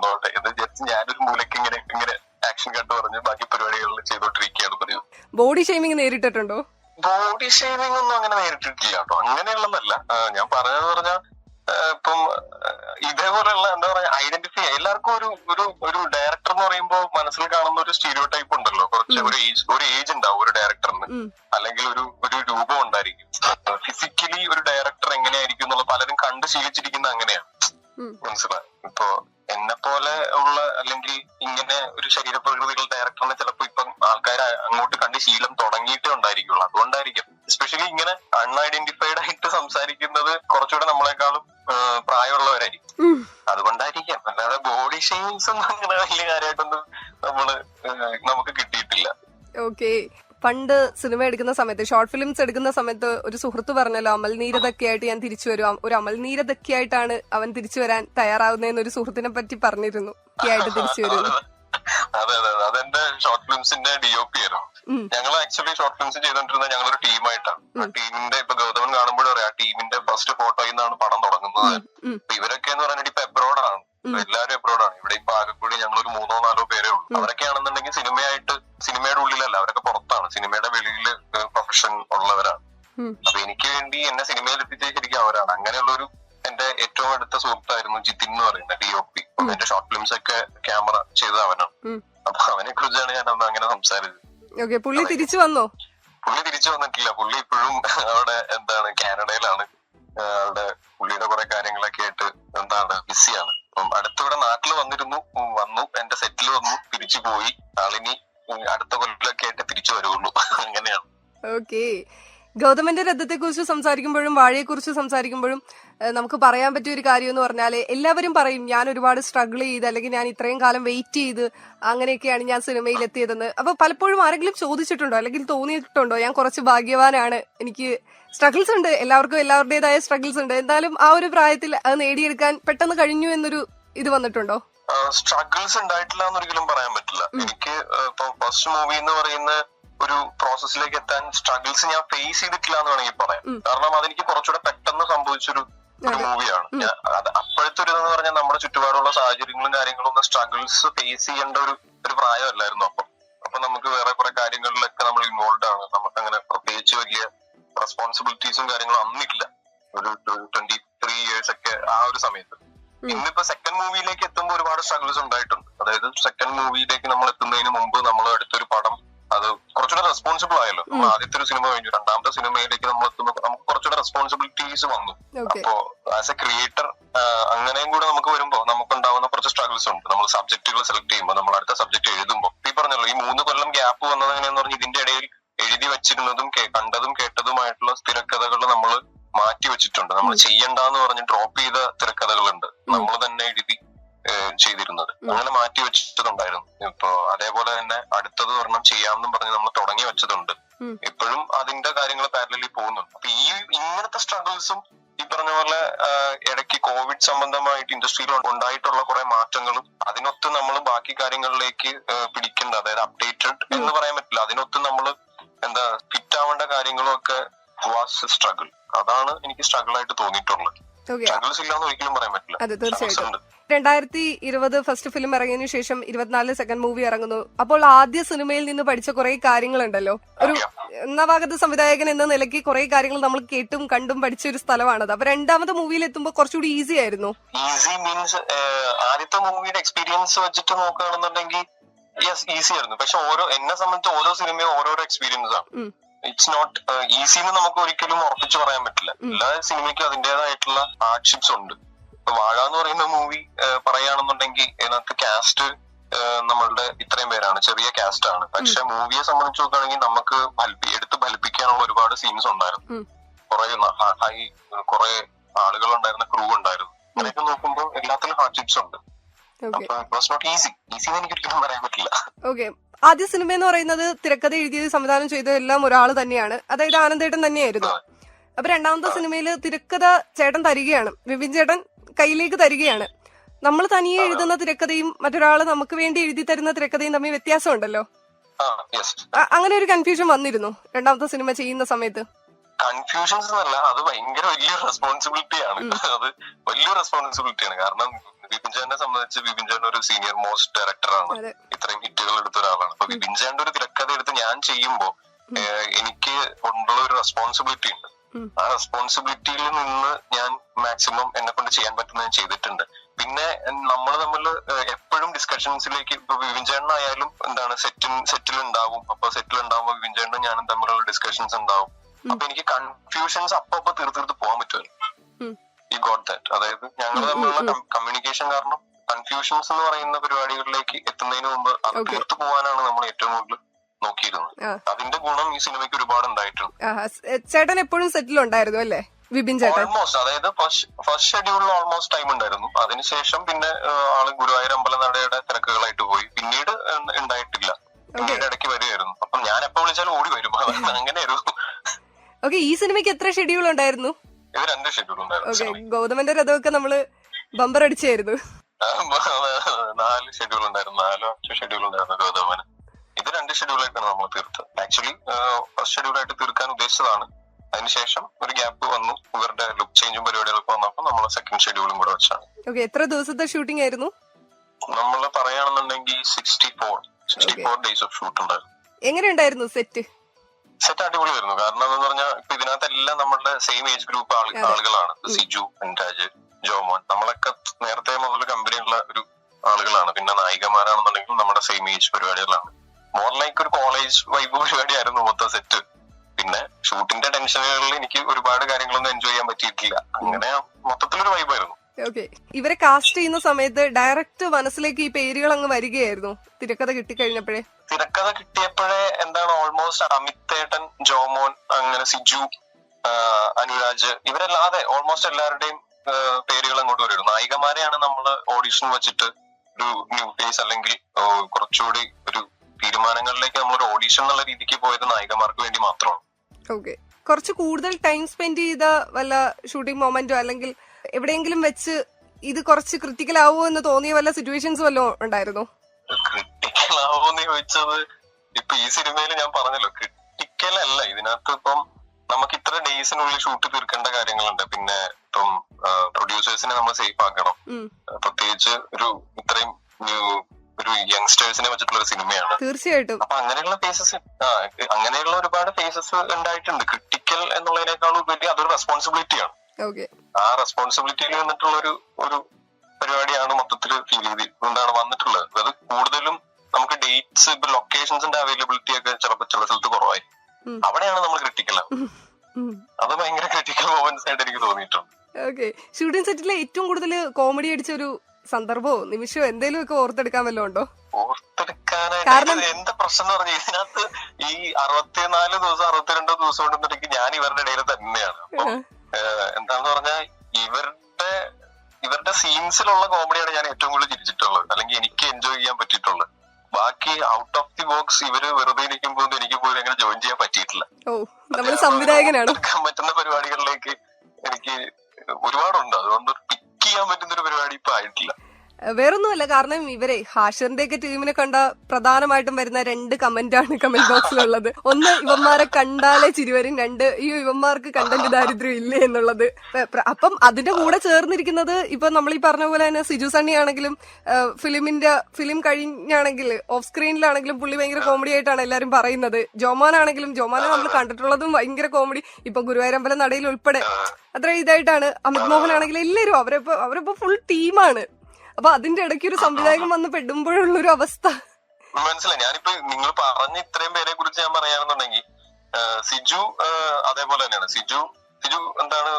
നോട്ടെ എന്ന് വിചാരിച്ച് ഞാനൊരു മൂലക്ക് ഇങ്ങനെ ഇങ്ങനെ ആക്ഷൻ കട്ട് പറഞ്ഞ് ബാക്കി പരിപാടികളിൽ ചെയ്തോണ്ടിരിക്കുകയാണ് പതിവ്.
ബോഡി ഷെയ്മിങ് നേരിട്ടിട്ടുണ്ടോ?
ബോഡി ഷേവിംഗ് ഒന്നും അങ്ങനെ നേരിട്ടിട്ടില്ല കേട്ടോ. അങ്ങനെയുള്ളതല്ല. ഞാൻ പറഞ്ഞതെന്ന് പറഞ്ഞാൽ ഇപ്പം ഇതേപോലെയുള്ള എന്താ പറയാ ഐഡന്റിഫൈ എല്ലാവർക്കും ഒരു ഒരു ഒരു ഡയറക്ടർ എന്ന് പറയുമ്പോൾ മനസ്സിൽ കാണുന്ന ഒരു സ്റ്റീരിയോ ടൈപ്പ് ഉണ്ടല്ലോ. കുറച്ച് ഒരു ഏജ് ഒരു ഏജ് ഉണ്ടാവും ഒരു ഡയറക്ടറിന് അല്ലെങ്കിൽ ഒരു ഒരു രൂപം ഉണ്ടായിരിക്കും. ഫിസിക്കലി ഒരു ഡയറക്ടർ എങ്ങനെയായിരിക്കും എന്നുള്ള പലരും കണ്ട് ശീലിച്ചിരിക്കുന്നത് അങ്ങനെയാണ്. മനസ്സിലായി. ഇപ്പൊ എന്നെ പോലെ ഉള്ള അല്ലെങ്കിൽ ഇങ്ങനെ ഒരു ശരീരപ്രകൃതികൾ ഡയറക്ടറിനെ ചിലപ്പോ ഇപ്പം ആൾക്കാർ അങ്ങോട്ട് കണ്ട് ശീലം തുടങ്ങിയിട്ടേ ഉണ്ടായിരിക്കുള്ളൂ. അതുകൊണ്ടായിരിക്കും. എസ്പെഷ്യലി ഇങ്ങനെ അൺഐഡന്റിഫൈഡ് ആയിട്ട് സംസാരിക്കുന്നത് കുറച്ചുകൂടെ നമ്മളെക്കാളും പ്രായമുള്ളവരായിരിക്കും. അതുകൊണ്ടായിരിക്കാം. അല്ലാതെ ബോഡി ഷെയിംസ് ഒന്നും അങ്ങനെ വലിയ കാര്യമായിട്ടൊന്നും നമ്മൾ നമുക്ക് കിട്ടിയിട്ടില്ല.
ഓക്കെ പണ്ട് സിനിമ എടുക്കുന്ന സമയത്ത് ഷോർട്ട് ഫിലിംസ് എടുക്കുന്ന സമയത്ത് ഒരു സുഹൃത്ത് പറഞ്ഞല്ലോ അമൽ നീരതൊക്കെയായിട്ട് ഞാൻ തിരിച്ചു വരും. ഒരു അമൽ നീരതൊക്കെയായിട്ടാണ് അവൻ തിരിച്ചു വരാൻ തയ്യാറാവുന്നതെന്ന് ഒരു സുഹൃത്തിനെ പറ്റി പറഞ്ഞിരുന്നു. ആയിട്ട് തിരിച്ചു വരും. [laughs]
അതെ അതെ അതെ. അതെന്റെ ഷോർട്ട് ഫിലിംസിന്റെ ഡി ഒ പി ആയിരുന്നു. ഞങ്ങൾ ആക്ച്വലി ഷോർട്ട് ഫിലിംസ് ചെയ്തോണ്ടിരുന്നത് ഞങ്ങളൊരു ടീമായിട്ടാണ് ആ ടീമിന്റെ ഇപ്പൊ ഗൗതമൻ കാണുമ്പോഴും അറിയാം ആ ടീമിന്റെ ഫസ്റ്റ് ഫോട്ടോയിൽ നിന്നാണ് പടം തുടങ്ങുന്നത്. ഇവരൊക്കെ എന്ന് പറഞ്ഞിട്ട് ഇപ്പൊ എബ്രോഡാണ് എല്ലാവരും എബ്രോഡാണ് ഇവിടെ ഇപ്പൊ ആകെക്കൂടി ഞങ്ങൾ ഒരു മൂന്നോ നാലോ പേരേ ഉള്ളൂ. അവരൊക്കെ ആണെന്നുണ്ടെങ്കിൽ സിനിമയായിട്ട് സിനിമയുടെ ഉള്ളിലല്ല അവരൊക്കെ പുറത്താണ്. സിനിമയുടെ വെളിയിൽ പ്രൊഫഷൻ ഉള്ളവരാണ്. അപ്പൊ എനിക്ക് വേണ്ടി എന്നെ സിനിമയിൽ എത്തിച്ചത് ശരിക്കും അവരാണ്. അങ്ങനെയുള്ള ഒരു എന്റെ ഏറ്റവും അടുത്ത സുഹൃത്തായിരുന്നു ജിതിൻ എന്ന് പറയുന്ന ഡി ഒ പി എന്റെ ഷോർട്ട് ഫിലിംസ് ഒക്കെ ക്യാമറ ചെയ്ത അവനാണ്. അപ്പൊ അവനെ കുറിച്ചാണ് ഞാൻ അന്ന് അങ്ങനെ സംസാരിച്ചത്.
പുള്ളി തിരിച്ചു വന്നോ?
പുള്ളി തിരിച്ചു വന്നിട്ടില്ല. പുള്ളി ഇപ്പോഴും അവിടെ എന്താണ് കാനഡയിലാണ്. അവിടെ പുള്ളിയുടെ കുറെ കാര്യങ്ങളൊക്കെ ആയിട്ട് എന്താണ് ബിസിയാണ് അടുത്തിവിടെ നാട്ടിൽ വന്നിരുന്നു വന്നു എന്റെ സെറ്റിൽ വന്നു തിരിച്ചു പോയി. ആളിനി അടുത്ത കൊല്ലമൊക്കെ ആയിട്ട് തിരിച്ചു വരുള്ളൂ [laughs] അങ്ങനെയാണ്.
ഓക്കെ. ഗൗതമന്റെ രഥത്തെ കുറിച്ച് സംസാരിക്കുമ്പോഴും വാഴയെ കുറിച്ച് സംസാരിക്കുമ്പോഴും നമുക്ക് പറയാൻ പറ്റിയ ഒരു കാര്യം എന്ന് പറഞ്ഞാൽ എല്ലാവരും പറയും ഞാൻ ഒരുപാട് സ്ട്രഗിൾ ചെയ്ത് അല്ലെങ്കിൽ ഞാൻ ഇത്രയും കാലം വെയിറ്റ് ചെയ്ത് അങ്ങനെയൊക്കെയാണ് ഞാൻ സിനിമയിൽ എത്തിയതെന്ന്. അപ്പൊ പലപ്പോഴും ആരെങ്കിലും ചോദിച്ചിട്ടുണ്ടോ? അല്ലെങ്കിൽ തോന്നിയിട്ടുണ്ടോ? ഞാൻ കുറച്ച് ഭാഗ്യവാനാണ്. എനിക്ക് സ്ട്രഗിൾസ് ഉണ്ട്. എല്ലാവർക്കും എല്ലാവരുടേതായ സ്ട്രഗിൾസ് ഉണ്ട്. എന്തായാലും ആ ഒരു പ്രായത്തിൽ അത് നേടിയെടുക്കാൻ പെട്ടെന്ന് കഴിഞ്ഞു എന്നൊരു ഇത് വന്നിട്ടുണ്ടോ?
സ്ട്രഗിൾസ് ഉണ്ടായിട്ടില്ല എന്നൊരിക്കലും പറയാൻ പറ്റില്ല. എനിക്ക് ഇപ്പൊ ഫസ്റ്റ് മൂവി എന്ന് പറയുന്ന ഒരു പ്രോസസ്സിലേക്ക് എത്താൻ സ്ട്രഗിൾസ് ഞാൻ ഫേസ് ചെയ്തിട്ടില്ല എന്ന് വേണമെങ്കിൽ പറയാം. കാരണം അതെനിക്ക് കുറച്ചുകൂടെ പെട്ടെന്ന് സംഭവിച്ചൊരു ഒരു മൂവിയാണ് അപ്പോഴത്തെ ഒരു ഇതെന്ന് പറഞ്ഞാൽ നമ്മുടെ ചുറ്റുപാടുള്ള സാഹചര്യങ്ങളും കാര്യങ്ങളും ഒന്നും സ്ട്രഗിൾസ് ഫേസ് ചെയ്യേണ്ട ഒരു ഒരു പ്രായമല്ലായിരുന്നു അപ്പം. അപ്പൊ നമുക്ക് വേറെ കുറെ കാര്യങ്ങളിലൊക്കെ നമ്മൾ ഇൻവോൾവ് ആണ്. നമുക്ക് അങ്ങനെ പ്രത്യേകിച്ച് വലിയ റെസ്പോൺസിബിലിറ്റീസും കാര്യങ്ങളും അന്നില്ല. ഒരു ട്വന്റി ത്രീ ഇയേഴ്സ് ഒക്കെ ആ ഒരു സമയത്ത്. ഇന്നിപ്പോ സെക്കൻഡ് മൂവിയിലേക്ക് എത്തുമ്പോൾ ഒരുപാട് സ്ട്രഗിൾസ് ഉണ്ടായിട്ടുണ്ട്. അതായത് സെക്കൻഡ് മൂവിയിലേക്ക് നമ്മൾ എത്തുന്നതിന് മുമ്പ് നമ്മൾ അടുത്തൊരു പടം അത് കുറച്ചുകൂടെ റെസ്പോൺസിബിൾ ആയല്ലോ. ആദ്യത്തെ ഒരു സിനിമ കഴിഞ്ഞു. രണ്ടാമത്തെ സിനിമയിലേക്ക് നമ്മൾ എത്തുമ്പോൾ നമുക്ക് കുറച്ചുകൂടെ റെസ്പോൺസിബിലിറ്റീസ് വന്നു. അപ്പോ ആസ് എ ക്രിയേറ്റർ അങ്ങനെയും കൂടെ നമുക്ക് വരുമ്പോൾ നമുക്ക് ഉണ്ടാവുന്ന കുറച്ച് സ്ട്രഗിൾസ് ഉണ്ട്. നമ്മൾ സബ്ജക്റ്റുകൾ സെലക്ട് ചെയ്യുമ്പോൾ നമ്മൾ അടുത്ത സബ്ജക്ട് എഴുതുമ്പോൾ ഈ പറഞ്ഞല്ലോ ഈ മൂന്ന് കൊല്ലം ഗ്യാപ്പ് വന്നത് എങ്ങനെയാന്ന് പറഞ്ഞാൽ ഇതിന്റെ ഇടയിൽ എഴുതി വെച്ചിരുന്നതും കണ്ടതും കേട്ടതുമായിട്ടുള്ള തിരക്കഥകൾ നമ്മൾ മാറ്റി വെച്ചിട്ടുണ്ട്. നമ്മൾ. ചെയ്യണ്ടെന്ന് പറഞ്ഞ് ഡ്രോപ്പ് ചെയ്ത തിരക്കഥകളുണ്ട് നമ്മൾ തന്നെ എഴുതി ചെയ്തിരുന്നത്. അങ്ങനെ മാറ്റി വെച്ചിട്ടുണ്ടായിരുന്നു. ഇപ്പൊ അതേപോലെ തന്നെ അടുത്തത് ഒരെണ്ണം ചെയ്യാമെന്നും പറഞ്ഞ് നമ്മൾ തുടങ്ങി വെച്ചതുണ്ട്.
എപ്പോഴും
ഇപ്പോഴും അതിന്റെ കാര്യങ്ങൾ പാരലി പോകുന്നുണ്ട്. അപ്പൊ ഈ ഇങ്ങനത്തെ സ്ട്രഗിൾസും ഈ പറഞ്ഞ പോലെ ഇടയ്ക്ക് കോവിഡ് സംബന്ധമായിട്ട് ഇൻഡസ്ട്രിയിൽ ഉണ്ടായിട്ടുള്ള കുറെ മാറ്റങ്ങളും അതിനൊത്ത് നമ്മൾ ബാക്കി കാര്യങ്ങളിലേക്ക് പിടിക്കേണ്ട. അതായത് അപ്ഡേറ്റഡ് എന്ന് പറയാൻ പറ്റില്ല. അതിനൊത്ത് നമ്മൾ എന്താ ഫിറ്റ് ആവേണ്ട കാര്യങ്ങളും ഒക്കെ വാസ് സ്ട്രഗിൾ അതാണ് എനിക്ക് സ്ട്രഗിൾ ആയിട്ട് തോന്നിയിട്ടുള്ളത്.
ഓക്കെ
സ്ട്രഗിൾസ് ഇല്ലാന്ന് ഒരിക്കലും പറയാൻ പറ്റില്ല.
അതെ തീർച്ചയായിട്ടും. രണ്ടായിരത്തി ഇരുപത് ഫസ്റ്റ് ഫിലിം ഇറങ്ങിയതിനു ശേഷം ഇരുപത്തിനാല് സെക്കൻഡ് മൂവി ഇറങ്ങുന്നു. അപ്പോൾ ആദ്യ സിനിമയിൽ നിന്ന് പഠിച്ച കുറെ കാര്യങ്ങളുണ്ടല്ലോ. ഒരു. നവാഗത സംവിധായകൻ എന്ന നിലയ്ക്ക് കുറെ കാര്യങ്ങൾ നമ്മൾ കേട്ടും കണ്ടും പഠിച്ച ഒരു സ്ഥലമാണത്. അപ്പൊ രണ്ടാമത്തെ മൂവിയിൽ എത്തുമ്പോൾ കുറച്ചുകൂടി ഈസി ആയിരുന്നു.
ഈസി മീൻസ് ആദ്യത്തെ മൂവിയുടെ എക്സ്പീരിയൻസ് വെച്ചിട്ട് നോക്കുകയാണെന്നുണ്ടെങ്കിൽ യെസ് ഈസി ആയിരുന്നു. പക്ഷെ ഓരോ എന്നെ സംബന്ധിച്ച് ഓരോ സിനിമയും ഓരോരോ എക്സ്പീരിയൻസ് ആണ്. ഇറ്റ്സ് നോട്ട് ഈസി എന്ന് നമുക്ക് ഒരിക്കലും ഉറപ്പിച്ച് പറയാൻ പറ്റില്ല. എല്ലാ സിനിമയ്ക്കും അതിന്റേതായിട്ടുള്ള ഹാർഡ്ഷിപ്സ് ഉണ്ട്. ഇപ്പൊ വാഴ എന്ന് പറയുന്ന മൂവി പറയുകയാണെന്നുണ്ടെങ്കിൽ ഇതിനകത്ത് കാസ്റ്റ് നമ്മളുടെ ഇത്രയും പേരാണ്. ചെറിയ കാസ്റ്റ് ആണ്. പക്ഷെ മൂവിയെ സംബന്ധിച്ച് നോക്കുകയാണെങ്കിൽ നമുക്ക് എടുത്ത് ഫലിപ്പിക്കാനുള്ള ഒരുപാട് സീൻസ് ഉണ്ടായിരുന്നു. കുറെ ഹൈ കുറെ ആളുകൾ ഉണ്ടായിരുന്ന ക്രൂ ഉണ്ടായിരുന്നു. അങ്ങനെയൊക്കെ നോക്കുമ്പോൾ എല്ലാത്തിലും ഹാർഡ്ഷിപ്സ് ഉണ്ട്.
ഓക്കെ ആദ്യ സിനിമ എന്ന് പറയുന്നത് തിരക്കഥ എഴുതിയത് സംവിധാനം ചെയ്തത് എല്ലാം ഒരാൾ തന്നെയാണ്. അതായത് ആനന്ദേട്ടൻ തന്നെയായിരുന്നു. അപ്പൊ രണ്ടാമത്തെ സിനിമയിൽ തിരക്കഥ ചേട്ടൻ തരികയാണ്. വിപിൻ ചേട്ടൻ കയ്യിലേക്ക് തരികയാണ്. നമ്മൾ തനിയെ എഴുതുന്ന തിരക്കഥയും മറ്റൊരാൾ നമുക്ക് വേണ്ടി എഴുതി തരുന്ന തിരക്കഥയും തമ്മിൽ വ്യത്യാസമുണ്ടല്ലോ. അങ്ങനെ ഒരു കൺഫ്യൂഷൻ വന്നിരുന്നു രണ്ടാമത്തെ സിനിമ ചെയ്യുന്ന സമയത്ത്.
കൺഫ്യൂഷൻസ് എന്നല്ല അത് ഭയങ്കര വലിയ റെസ്പോൺസിബിലിറ്റി ആണ്. അത് വലിയ റെസ്പോൺസിബിലിറ്റി ആണ്. കാരണം വിപിൻ സംബന്ധിച്ച് വിപിൻ ഒരു സീനിയർ മോസ്റ്റ്
ഡയറക്ടറാണ്
ഇത്രയും ഹിറ്റുകൾ എടുത്ത ഒരാളാണ്. അപ്പൊ
ഉം.
ഒരു തിരക്കഥ എടുത്ത് ഞാൻ ചെയ്യുമ്പോൾ എനിക്ക് കൊണ്ടുള്ള ഒരു റെസ്പോൺസിബിലിറ്റി ഉണ്ട്. ആ റെസ്പോൺസിബിലിറ്റിയിൽ നിന്ന് ഞാൻ മാക്സിമം എന്നെ കൊണ്ട് ചെയ്യാൻ പറ്റുന്നത് ഞാൻ ചെയ്തിട്ടുണ്ട്. പിന്നെ നമ്മൾ തമ്മിൽ എപ്പോഴും ഡിസ്കഷൻസിലേക്ക് ഇപ്പൊ വിപിൻചേണ്ണായാലും എന്താണ് സെറ്റിൽ സെറ്റിൽ ഉണ്ടാവും. അപ്പൊ സെറ്റിൽ ഉണ്ടാവുമ്പോൾ വിപിൻ ഞാനും തമ്മിലുള്ള ഡിസ്കഷൻസ് ഉണ്ടാവും. അപ്പൊ എനിക്ക് കൺഫ്യൂഷൻസ് അപ്പൊ അപ്പൊ തീർത്ത് തീർത്ത് പോകാൻ പറ്റുമല്ലോ. ഈ ഗോട്ട് ദാറ്റ് അതായത് ഞങ്ങൾ തമ്മിലുള്ള. കമ്മ്യൂണിക്കേഷൻ കാരണം കൺഫ്യൂഷൻസ് എന്ന് പറയുന്ന പരിപാടികളിലേക്ക് എത്തുന്നതിന് മുമ്പ് അത്. തീർത്തു പോകാനാണ് നമ്മൾ ഏറ്റവും കൂടുതൽ നോക്കിയിരുന്നത്. അതിന്റെ ഗുണം ഈ സിനിമയ്ക്ക് ഒരുപാട് ഉണ്ടായിട്ടുണ്ട്.
ചേട്ടൻ എപ്പോഴും സെറ്റിൽ ഉണ്ടായിരുന്നു അല്ലേ? വിപിൻ ചേട്ടൻ?
ഓൾമോസ്റ്റ് അതായത് ഫസ്റ്റ് ഷെഡ്യൂളിൽ ഓൾമോസ്റ്റ് ടൈം ഉണ്ടായിരുന്നു. അതിനുശേഷം പിന്നെ ആൾ ഗുരുവായൂർ അമ്പലനടയുടെ തിരക്കുകളായിട്ട് പോയി. പിന്നീട് ഉണ്ടായിട്ടില്ല. പിന്നീട് ഇടയ്ക്ക് വരുമായിരുന്നു അപ്പം ഞാൻ എപ്പോ വിളിച്ചാലും ഓടി വരും. അങ്ങനെ
ഓക്കെ ഈ സിനിമയ്ക്ക് എത്ര ഷെഡ്യൂൾ ഉണ്ടായിരുന്നു?
രണ്ട് ഷെഡ്യൂൾ ഉണ്ടായിരുന്നു.
ഗൗതമന്റെ രഥമൊക്കെ നമ്മൾ ബമ്പർ അടിച്ചായിരുന്നു.
നാല് ഷെഡ്യൂൾ ഉണ്ടായിരുന്നു. നാലോ അഞ്ചോ ഷെഡ്യൂൾ ഉണ്ടായിരുന്നു ഗൗതമന്. ഇത് രണ്ട് ഷെഡ്യൂളായിട്ടാണ് നമ്മൾ തീർത്തത്. ആക്ച്വലി ഫസ്റ്റ് ഷെഡ്യൂളായിട്ട് തീർക്കാൻ ഉദ്ദേശിച്ചതാണ്. അതിനുശേഷം ഒരു ഗ്യാപ്പ് വന്നു. ഇവരുടെ ലുക്ക് ചേഞ്ചും പരിപാടികളൊക്കെ വന്നപ്പോൾ നമ്മൾ സെക്കൻഡ് ഷെഡ്യൂളും കൂടെ വെച്ചാണ്.
ഓക്കെ എത്ര ദിവസത്തെ ഷൂട്ടിംഗ് ആയിരുന്നു?
നമ്മൾ പറയുകയാണെന്നുണ്ടെങ്കിൽ sixty four sixty four days of shoot ഉണ്ടായിരുന്നു
എങ്ങനെയുണ്ടായിരുന്നു സെറ്റ്
സെറ്റ് അടിപൊളിയായിരുന്നു കാരണം എന്ന് പറഞ്ഞാൽ ഇപ്പൊ ഇതിനകത്ത് എല്ലാം നമ്മളുടെ സെയിം ഏജ് ഗ്രൂപ്പ് ആളുകളാണ്. സിജു അൻരാജ് ജോമോൻ. നമ്മളൊക്കെ നേരത്തെ മുതൽ കമ്പനിയുള്ള ഒരു ആളുകളാണ്. പിന്നെ നായികമാരാണെന്നുണ്ടെങ്കിൽ നമ്മുടെ സെയിം ഏജ് പരിപാടികളാണ്. മോർ ലൈക്ക് ഒരു കോളേജ് വൈബ് പരിപാടിയായിരുന്നു മൊത്തം സെറ്റ് പിന്നെ ഷൂട്ടിന്റെ ടെൻഷനുകളിൽ എനിക്ക് ഒരുപാട് കാര്യങ്ങളൊന്നും എൻജോയ് ചെയ്യാൻ പറ്റിയിട്ടില്ല. അങ്ങനെ മൊത്തത്തിലൊരു വൈബായിരുന്നു
ഓക്കെ ഇവരെ കാസ്റ്റ് ചെയ്യുന്ന സമയത്ത് ഡയറക്റ്റ് മനസ്സിലേക്ക് ഈ പേരുകൾ അങ്ങ് വരികയായിരുന്നു. തിരക്കഥ കിട്ടിക്കഴിഞ്ഞപ്പോഴേ.
തിരക്കഥ കിട്ടിയപ്പോഴേ എന്താണ് ഓൾമോസ്റ്റ് അമിത്തേട്ടൻ ജോമോൻ അങ്ങനെ സിജു അനുരാജ് ഇവരല്ലാതെ ഓൾമോസ്റ്റ് എല്ലാവരുടെയും പേരുകൾ അങ്ങോട്ട് വരുന്നു. നായികമാരെയാണ് നമ്മൾ ഓഡിഷൻ വെച്ചിട്ട് ഒരു ന്യൂ ഫേസ് അല്ലെങ്കിൽ കുറച്ചുകൂടി ഒരു തീരുമാനങ്ങളിലേക്ക് നമ്മൾ ഒരു ഓഡിഷൻ എന്നുള്ള രീതിക്ക് പോയത് നായികമാർക്ക് വേണ്ടി മാത്രമാണ്.
ഓക്കെ കുറച്ച് കൂടുതൽ ടൈം സ്പെൻഡ് ചെയ്ത വല്ല ഷൂട്ടിംഗ് മൊമെന്റോ അല്ലെങ്കിൽ എവിടെയെങ്കിലും വെച്ച് ഇത് കുറച്ച് ക്രിട്ടിക്കൽ ആവുമോ എന്ന് തോന്നിയ വല്ല സിറ്റുവേഷൻസ് വല്ലതും ഉണ്ടായിരുന്നോ?
ആവുമെന്ന് ചോദിച്ചത് ഇപ്പൊ ഈ സിനിമയിൽ ഞാൻ പറഞ്ഞല്ലോ ക്രിട്ടിക്കൽ അല്ല. ഇതിനകത്ത് ഇപ്പം നമുക്ക് ഇത്ര ഡേയ്സിനുള്ളിൽ ഷൂട്ട് തീർക്കേണ്ട കാര്യങ്ങളുണ്ട്. പിന്നെ ഇപ്പം പ്രൊഡ്യൂസേഴ്സിനെ നമ്മൾ സേഫ് ആക്കണം. പ്രത്യേകിച്ച് ഒരു ഇത്രയും ഒരു യങ്സ്റ്റേഴ്സിനെ വെച്ചിട്ടുള്ള ഒരു സിനിമയാണ്.
തീർച്ചയായിട്ടും.
അപ്പൊ അങ്ങനെയുള്ള ഫേസസ് ആ അങ്ങനെയുള്ള ഒരുപാട് ഫേസസ് ഉണ്ടായിട്ടുണ്ട്. ക്രിട്ടിക്കൽ എന്നുള്ളതിനേക്കാളും ഉപരി അതൊരു റെസ്പോൺസിബിലിറ്റിയാണ് ആ റെസ്പോൺസിബിലിറ്റിയിൽ നിന്നിട്ടുള്ള ഒരു ഒരു പരിപാടിയാണ് മൊത്തത്തിൽ ഫീൽ ചെയ്ത് എന്താണ് വന്നിട്ടുള്ളത്. അത് ഡേറ്റ്സ് ലൊക്കേഷൻസിന്റെ അവൈലബിലിറ്റി ഒക്കെ ചിലപ്പോൾ ചില സ്ഥലത്ത് കുറവായി. അവിടെയാണ് നമ്മൾ ക്രിട്ടിക്കൽ അത് ഭയങ്കര ക്രിട്ടിക്കൽ മൊമെന്റ്സ് ആയിട്ട് എനിക്ക് തോന്നിയിട്ടുണ്ട്.
ഓക്കെ ഷൂട്ടിംഗ് സെറ്റിലെ ഏറ്റവും കൂടുതൽ കോമഡി അടിച്ച ഒരു സന്ദർഭമോ നിമിഷമോ എന്തെങ്കിലും ഒക്കെ ഓർത്തെടുക്കാൻ വല്ലതും ഉണ്ടോ?
ഓർത്തെടുക്കാനായിട്ട്
കാരണം-
എന്താ പ്രശ്നം പറഞ്ഞു ഇതിനകത്ത് ഈ അറുപത്തിനാല് ദിവസം അറുപത്തിരണ്ട് ദിവസം ഉണ്ടെന്നുണ്ടെങ്കിൽ ഞാൻ ഇവരുടെ ഇടയിൽ തന്നെയാണ്. എന്താന്ന് പറഞ്ഞാൽ ഇവരുടെ ഇവരുടെ സീൻസിലുള്ള കോമഡിയാണ് ഞാൻ ഏറ്റവും കൂടുതൽ ചിരിച്ചിട്ടുള്ളത്. അല്ലെങ്കിൽ എനിക്ക് എൻജോയ് ചെയ്യാൻ പറ്റിയിട്ടുള്ളത്. ബാക്കി ഔട്ട് ഓഫ് ദി ബോക്സ് ഇവർ വെറുതെ ഇരിക്കുമ്പോൾ എനിക്ക് പോലും അങ്ങനെ ജോയിൻ ചെയ്യാൻ പറ്റിയിട്ടില്ല.
സംവിധായകനാണ്?
പറ്റുന്ന പരിപാടികളിലേക്ക് എനിക്ക് ഒരുപാടുണ്ട്. അതുകൊണ്ട് പിക്ക് ചെയ്യാൻ പറ്റുന്ന ഒരു പരിപാടി ഇപ്പൊ ആയിട്ടില്ല.
വേറൊന്നുമല്ല കാരണം ഇവരെ ഹാഷറിന്റെ ഒക്കെ ടീമിനെ കണ്ട പ്രധാനമായിട്ടും വരുന്ന രണ്ട് കമന്റ് ആണ് കമന്റ് ബോക്സിലുള്ളത്. ഒന്ന് ഇവന്മാരെ കണ്ടാലേ ചിരിവരും രണ്ട് ഈ ഇവന്മാർക്ക് കണ്ടന്റ് ദാരിദ്ര്യം ഇല്ലേ എന്നുള്ളത്. അപ്പം അതിന്റെ കൂടെ ചേർന്നിരിക്കുന്നത് ഇപ്പൊ നമ്മൾ ഈ പറഞ്ഞ പോലെ തന്നെ സിജു സണ്ണി ആണെങ്കിലും ഫിലിമിന്റെ ഫിലിം കഴിഞ്ഞാണെങ്കിൽ ഓഫ് സ്ക്രീനിലാണെങ്കിലും പുള്ളി ഭയങ്കര കോമഡി ആയിട്ടാണ് എല്ലാരും പറയുന്നത്. ജോമാൻ ആണെങ്കിലും ജോമാനെ നമ്മൾ കണ്ടിട്ടുള്ളതും ഭയങ്കര കോമഡി ഇപ്പൊ ഗുരുവായൂരമ്പലം നടയിൽ ഉൾപ്പെടെ അത്ര ഇതായിട്ടാണ് അമിത് മോഹൻ ആണെങ്കിലും എല്ലാവരും അവരെ അവരിപ്പോ ഫുൾ ടീമാണ് അപ്പൊ അതിന്റെ ഇടയ്ക്ക് ഒരു സംവിധായകൻ വന്ന് പെടുമ്പോഴുള്ള ഒരു അവസ്ഥ.
മനസ്സിലായി. ഞാനിപ്പോ നിങ്ങൾ പറഞ്ഞ ഇത്രയും പേരെ കുറിച്ച് ഞാൻ പറയാണെന്നുണ്ടെങ്കിൽ സിജു അതേപോലെ തന്നെയാണ്. സിജു സിജു എന്താണ്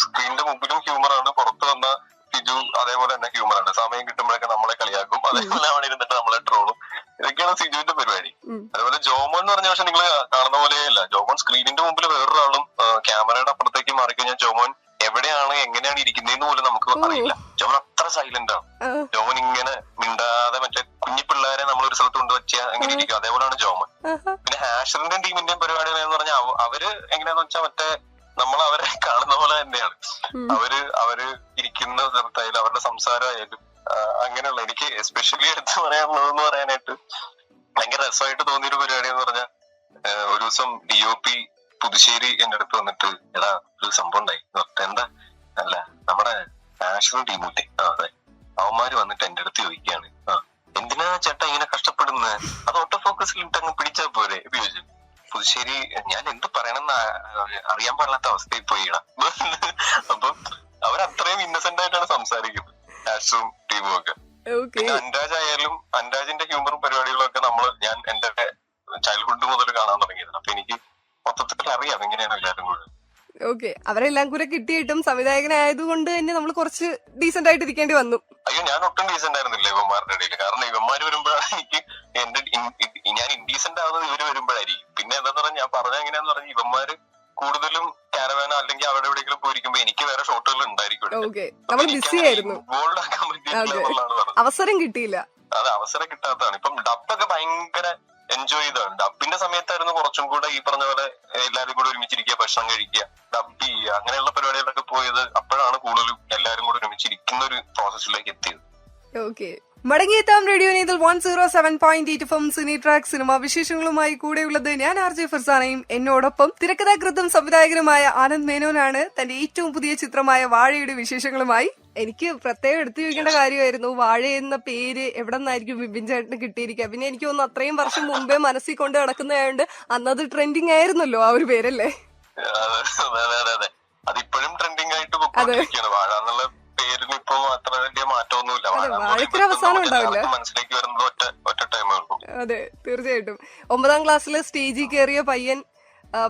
സ്ക്രീനിന്റെ മുമ്പിലും ഹ്യൂമറാണ് പുറത്തു വന്ന സിജു അതേപോലെ തന്നെ ഹ്യൂമറാണ് സമയം കിട്ടുമ്പോഴൊക്കെ നമ്മളെ കളിയാക്കും. അതേപോലെ അവിടെ ഇരുന്നിട്ട് നമ്മളെ ട്രോളും ഇതൊക്കെയാണ് സിജുവിന്റെ പരിപാടി. അതേപോലെ ജോമോൻ എന്ന് പറഞ്ഞ പക്ഷെ നിങ്ങൾ കാണുന്ന പോലെയല്ല ജോമോൻ സ്ക്രീനിന്റെ മുമ്പിൽ വേറൊരാളും ക്യാമറയുടെ അപ്പുറത്തേക്ക് മാറിക്കഴിഞ്ഞാൽ ജോമോൻ എവിടെയാണ് എങ്ങനെയാണ് ഇരിക്കുന്നതെന്ന് പോലും നമുക്ക്. അറിയില്ല. ജോമൻ അത്ര സൈലന്റ് ആണ് ജോമൻ ഇങ്ങനെ മിണ്ടാതെ മറ്റേ കുഞ്ഞി പിള്ളേരെ നമ്മൾ ഒരു സ്ഥലത്ത് കൊണ്ട് വെച്ചാൽ എങ്ങനെ ഇരിക്കും. അതേപോലെയാണ് ജോമൻ പിന്നെ ഹാഷറിന്റെയും ടീമിന്റെ പരിപാടികൾ എന്ന് പറഞ്ഞാൽ അവർ എങ്ങനെയാന്ന് വെച്ചാൽ മറ്റേ നമ്മൾ അവരെ [laughs] കാണുന്ന പോലെ തന്നെയാണ്. അവർ അവർ ഇരിക്കുന്ന സ്ഥലത്തായാലും അവരുടെ സംസാരമായാലും അങ്ങനെയുള്ള എനിക്ക് എസ്പെഷ്യലി എടുത്ത് പറയാനുള്ളതെന്ന് പറയാനായിട്ട് ഭയങ്കര രസമായിട്ട് തോന്നിയൊരു പരിപാടി എന്ന് പറഞ്ഞാൽ ഒരു ദിവസം ഡി ഒ പി പുതുശ്ശേരി എന്റെ അടുത്ത് വന്നിട്ട് എടാ ഒരു സംഭവം ഉണ്ടായി. എന്താ? അല്ല നമ്മുടെ നാഷണൽ ടീമുട്ടി ആ അതെ. അവന്മാര് വന്നിട്ട് എന്റെ അടുത്ത് ചോദിക്കുകയാണ്. എന്തിനാ ചേട്ടാ ഇങ്ങനെ കഷ്ടപ്പെടുന്നത് അത് ഓട്ടോ ഫോക്കസിൽ ഇട്ട് അങ്ങ് പിടിച്ചാ പോരെ ചോദിച്ചു. പുതുശ്ശേരി ഞാൻ എന്ത് പറയണമെന്ന് അറിയാൻ പാടില്ലാത്ത അവസ്ഥയിൽ പോയിടാം അപ്പം അവരത്രയും ഇന്നസെന്റ് ആയിട്ടാണ് സംസാരിക്കുന്നത് നാഷണലും ടീമും ഒക്കെ. അൻരാജ് ആയാലും അൻരാജിന്റെ ഹ്യൂമറും പരിപാടികളും ഒക്കെ നമ്മൾ ഞാൻ എന്റെ ചൈൽഡ്ഹുഡ് മുതൽ കാണാൻ തുടങ്ങിയത് അപ്പൊ എനിക്ക് മൊത്തത്തിൽ അറിയാം എങ്ങനെയാണ് എല്ലാവരും കൂടെ.
ഓക്കെ. അവരെല്ലാം കൂടെ കിട്ടിയിട്ടും സംവിധായകനായതുകൊണ്ട് തന്നെ നമ്മൾ കുറച്ച് ഡീസെന്റ് ആയിട്ട് ഇരിക്കേണ്ടി വന്നു.
അയ്യോ ഞാൻ ഒട്ടും ഡീസെന്റ് ആയിരുന്നില്ല ഇവന്മാരുടെ ഇടയിൽ കാരണം ഇവന്മാർ വരുമ്പോഴാണ് എനിക്ക് എന്റെ ഞാൻ ഇൻഡീസെന്റ് ആവുന്നത് ഇവർ വരുമ്പോഴായിരിക്കും. പിന്നെ എന്താന്ന് പറഞ്ഞാൽ ഞാൻ പറഞ്ഞ എങ്ങനെയാന്ന് പറഞ്ഞാൽ ഇവന്മാര് കൂടുതലും കാരവാന അല്ലെങ്കിൽ അവിടെ എവിടെയെങ്കിലും പോയിരിക്കുമ്പോ എനിക്ക് വേറെ ഷോട്ടുകൾ ഉണ്ടായിരിക്കും
അവസരം കിട്ടിയില്ല.
അതെ അവസരം കിട്ടാത്തതാണ്. ഇപ്പം ഡബൊക്കെ ഭയങ്കര എൻജോയ് ചെയ്തതാണ്. ഡബിന്റെ സമയത്തായിരുന്നു കുറച്ചും കൂടെ ഈ പറഞ്ഞ പോലെ എല്ലാവരും കൂടെ ഒരുമിച്ചിരിക്കുക ഭക്ഷണം കഴിക്കുക ഡബ് ചെയ്യുക അങ്ങനെയുള്ള പരിപാടികളൊക്കെ പോയത് അപ്പോഴാണ് കൂടുതലും എല്ലാവരും കൂടെ ഒരുമിച്ചിരിക്കുന്ന ഒരു പ്രോസസ്സിലേക്ക് എത്തിയത്.
മടങ്ങിയെത്താം radio നീതിൽ one zero seven point eight from cine track cinema വിശേഷങ്ങളുമായി കൂടെയുള്ളത് ഞാൻ ആർ ജെ ഫിർസാനയും. എന്നോടൊപ്പം തിരക്കഥാകൃത്തും സംവിധായകനുമായ ആനന്ദ് മേനോനാണ്. തന്റെ ഏറ്റവും പുതിയ ചിത്രമായ വാഴയുടെ വിശേഷങ്ങളുമായി. എനിക്ക് പ്രത്യേകം എടുത്തു ചോദിക്കേണ്ട കാര്യമായിരുന്നു. വാഴ എന്ന പേര് എവിടെ നിന്നായിരിക്കും വിപിൻ ചേട്ടന് കിട്ടിയിരിക്കുക. പിന്നെ എനിക്ക് തോന്നുന്നു അത്രയും വർഷം മുമ്പേ മനസ്സിൽ കൊണ്ട് നടക്കുന്നതായോണ്ട് അന്നത് ട്രെൻഡിങ് ആയിരുന്നല്ലോ ആ ഒരു പേരല്ലേ?
അതെ അതെ അതെ അതെ. അതിപ്പോഴും ട്രെൻഡിങ് ആയിട്ട് വാഴ എന്നുള്ള ഇപ്പൊ അത്ര വലിയ മാറ്റമൊന്നുമില്ല.
അവസാനം ഉണ്ടാവില്ല.
മനസ്സിലേക്ക് വരുന്നത് ഒറ്റ ഒറ്റ ടൈമേ ഉള്ളൂ.
അതെ തീർച്ചയായിട്ടും. ഒമ്പതാം ക്ലാസ്സിൽ സ്റ്റേജിൽ കയറിയ പയ്യൻ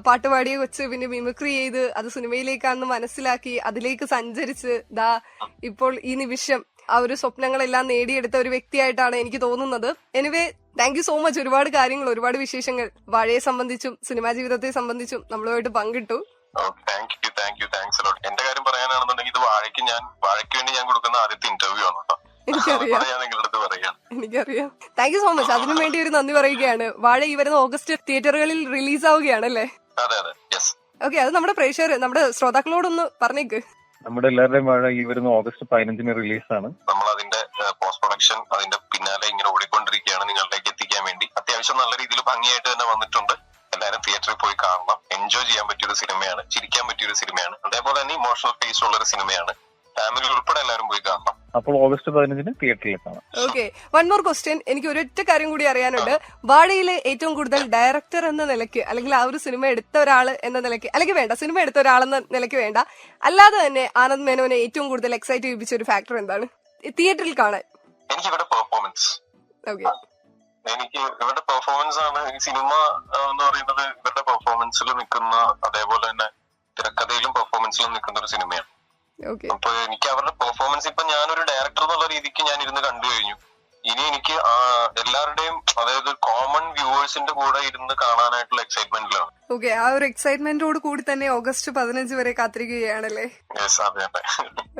പാട്ടുപാടിയെ വെച്ച് പിന്നെ മിമിക്രി ചെയ്ത് അത് സിനിമയിലേക്കാണെന്ന് മനസ്സിലാക്കി അതിലേക്ക് സഞ്ചരിച്ച് ദാ ഇപ്പോൾ ഈ നിമിഷം ആ ഒരു സ്വപ്നങ്ങളെല്ലാം നേടിയെടുത്ത ഒരു വ്യക്തിയായിട്ടാണ് എനിക്ക് തോന്നുന്നത്. Anyway thank you so much ഒരുപാട് കാര്യങ്ങൾ ഒരുപാട് വിശേഷങ്ങൾ വാഴയെ സംബന്ധിച്ചും സിനിമാ ജീവിതത്തെ സംബന്ധിച്ചും നമ്മളുമായിട്ട് പങ്കിട്ടു.
Thank you thank you thanks lot എന്റെ കാര്യം പറയാനാണെന്നുണ്ടെങ്കിൽ ഇത് വാഴയ്ക്ക് ഞാൻ വാഴയ്ക്ക് വേണ്ടി ഞാൻ കൊടുക്കുന്ന ആദ്യത്തെ ഇന്റർവ്യൂ ആണ് കേട്ടോ.
എനിക്കറിയാം.
ഞാൻ നിങ്ങളുടെ അടുത്ത് പറയാം.
എനിക്കറിയാം. താങ്ക് യു സോ മച്ച് അതിനു വേണ്ടി ഒരു നന്ദി പറയുകയാണ്. വാഴ ഈ വരുന്ന ഓഗസ്റ്റ് തിയേറ്ററുകളിൽ റിലീസ് ആവുകയാണ് അല്ലേ?
അതെ അതെ. യെസ്
ഓക്കെ അത് നമ്മുടെ പ്രേക്ഷകർ നമ്മുടെ ശ്രോതാക്കളോടൊന്ന് പറഞ്ഞേക്ക്.
നമ്മുടെ എല്ലാവരുടെയും വാഴ ഈ വരുന്ന ഓഗസ്റ്റ് പതിനഞ്ചിന് ആണ്.
നമ്മൾ അതിന്റെ പോസ്റ്റ് പ്രൊഡക്ഷൻ അതിന്റെ പിന്നാലെ ഇങ്ങനെ ഓടിക്കൊണ്ടിരിക്കുകയാണ് നിങ്ങളിലേക്ക് എത്തിക്കാൻ വേണ്ടി. അത്യാവശ്യം നല്ല രീതിയിൽ ഭംഗിയായിട്ട് തന്നെ വന്നിട്ടുണ്ട്. എല്ലാവരും തിയേറ്ററിൽ പോയി കാണണം. എൻജോയ് ചെയ്യാൻ പറ്റിയൊരു സിനിമയാണ് ചിരിക്കാൻ പറ്റിയൊരു സിനിമയാണ് അതേപോലെ തന്നെ ഇമോഷണൽ ഫേസ് ഉള്ള ഒരു സിനിമയാണ് ഫാമിലി ഉൾപ്പെടെ എല്ലാവരും പോയി കാണണം.
അപ്പോൾ ഓഗസ്റ്റ് പതിനഞ്ചിന് തിയേറ്ററിൽ കാണാം.
ഓക്കെ വൺ മോർ ക്വസ്റ്റ്യൻ എനിക്ക് ഒരൊറ്റ കാര്യം കൂടി അറിയാനുണ്ട്. വാഴയിലെ ഏറ്റവും കൂടുതൽ ഡയറക്ടർ എന്ന നിലയ്ക്ക് അല്ലെങ്കിൽ ആ ഒരു സിനിമ എടുത്ത ഒരാൾ എന്ന നിലയ്ക്ക് അല്ലെങ്കിൽ വേണ്ട സിനിമ എടുത്ത ഒരാളെന്ന നിലയ്ക്ക് വേണ്ട. അല്ലാതെ തന്നെ ആനന്ദ് മേനോനെ ഏറ്റവും കൂടുതൽ എക്സൈറ്റ് ചെയ്യിപ്പിച്ച ഒരു ഫാക്ടർ എന്താണ്? തിയേറ്ററിൽ കാണാൻ.
എനിക്ക് ഇവിടെ പെർഫോമൻസ്
ഓക്കെ
എനിക്ക് ഇവരുടെ പെർഫോമൻസ് ആണ്. ഈ സിനിമ എന്ന് പറയുന്നത് ഇവരുടെ പെർഫോമൻസിൽ നിൽക്കുന്ന അതേപോലെ തന്നെ തിരക്കഥയിലും പെർഫോമൻസിലും നിൽക്കുന്ന ഒരു സിനിമയാണ് അപ്പൊ എനിക്ക് അവരുടെ പെർഫോമൻസ് ഇപ്പൊ ഞാനൊരു ഡയറക്ടർ എന്നുള്ള രീതിക്ക് ഞാൻ ഇരുന്ന് കണ്ടു കഴിഞ്ഞു. ഇനി എനിക്ക് എല്ലാവരുടെയും അതായത് കോമൺ വ്യൂവേഴ്സിന്റെ കൂടെ ഇരുന്ന് കാണാനായിട്ടുള്ള എക്സൈറ്റ്മെന്റിലാണ്
ഓക്കെ ആ ഒരു എക്സൈറ്റ്മെന്റോട് കൂടി തന്നെ ഓഗസ്റ്റ് പതിനഞ്ച് വരെ കാത്തിരിക്കുകയാണല്ലേ?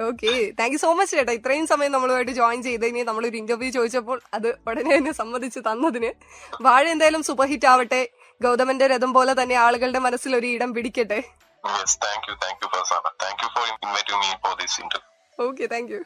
Okay thank you so much ചേട്ടാ. ഇത്രയും സമയം നമ്മളുമായിട്ട് ജോയിൻ ചെയ്തതിന് നമ്മളൊരു ഇന്റർവ്യൂ ചോദിച്ചപ്പോൾ അത് ഉടനെ തന്നെ സമ്മതിച്ച് തന്നതിന്. വാഴ എന്തായാലും സൂപ്പർ ഹിറ്റ് ആവട്ടെ. ഗൗതമന്റെ രഥം പോലെ തന്നെ ആളുകളുടെ മനസ്സിൽ ഒരു ഇടം പിടിക്കട്ടെ. Okay thank U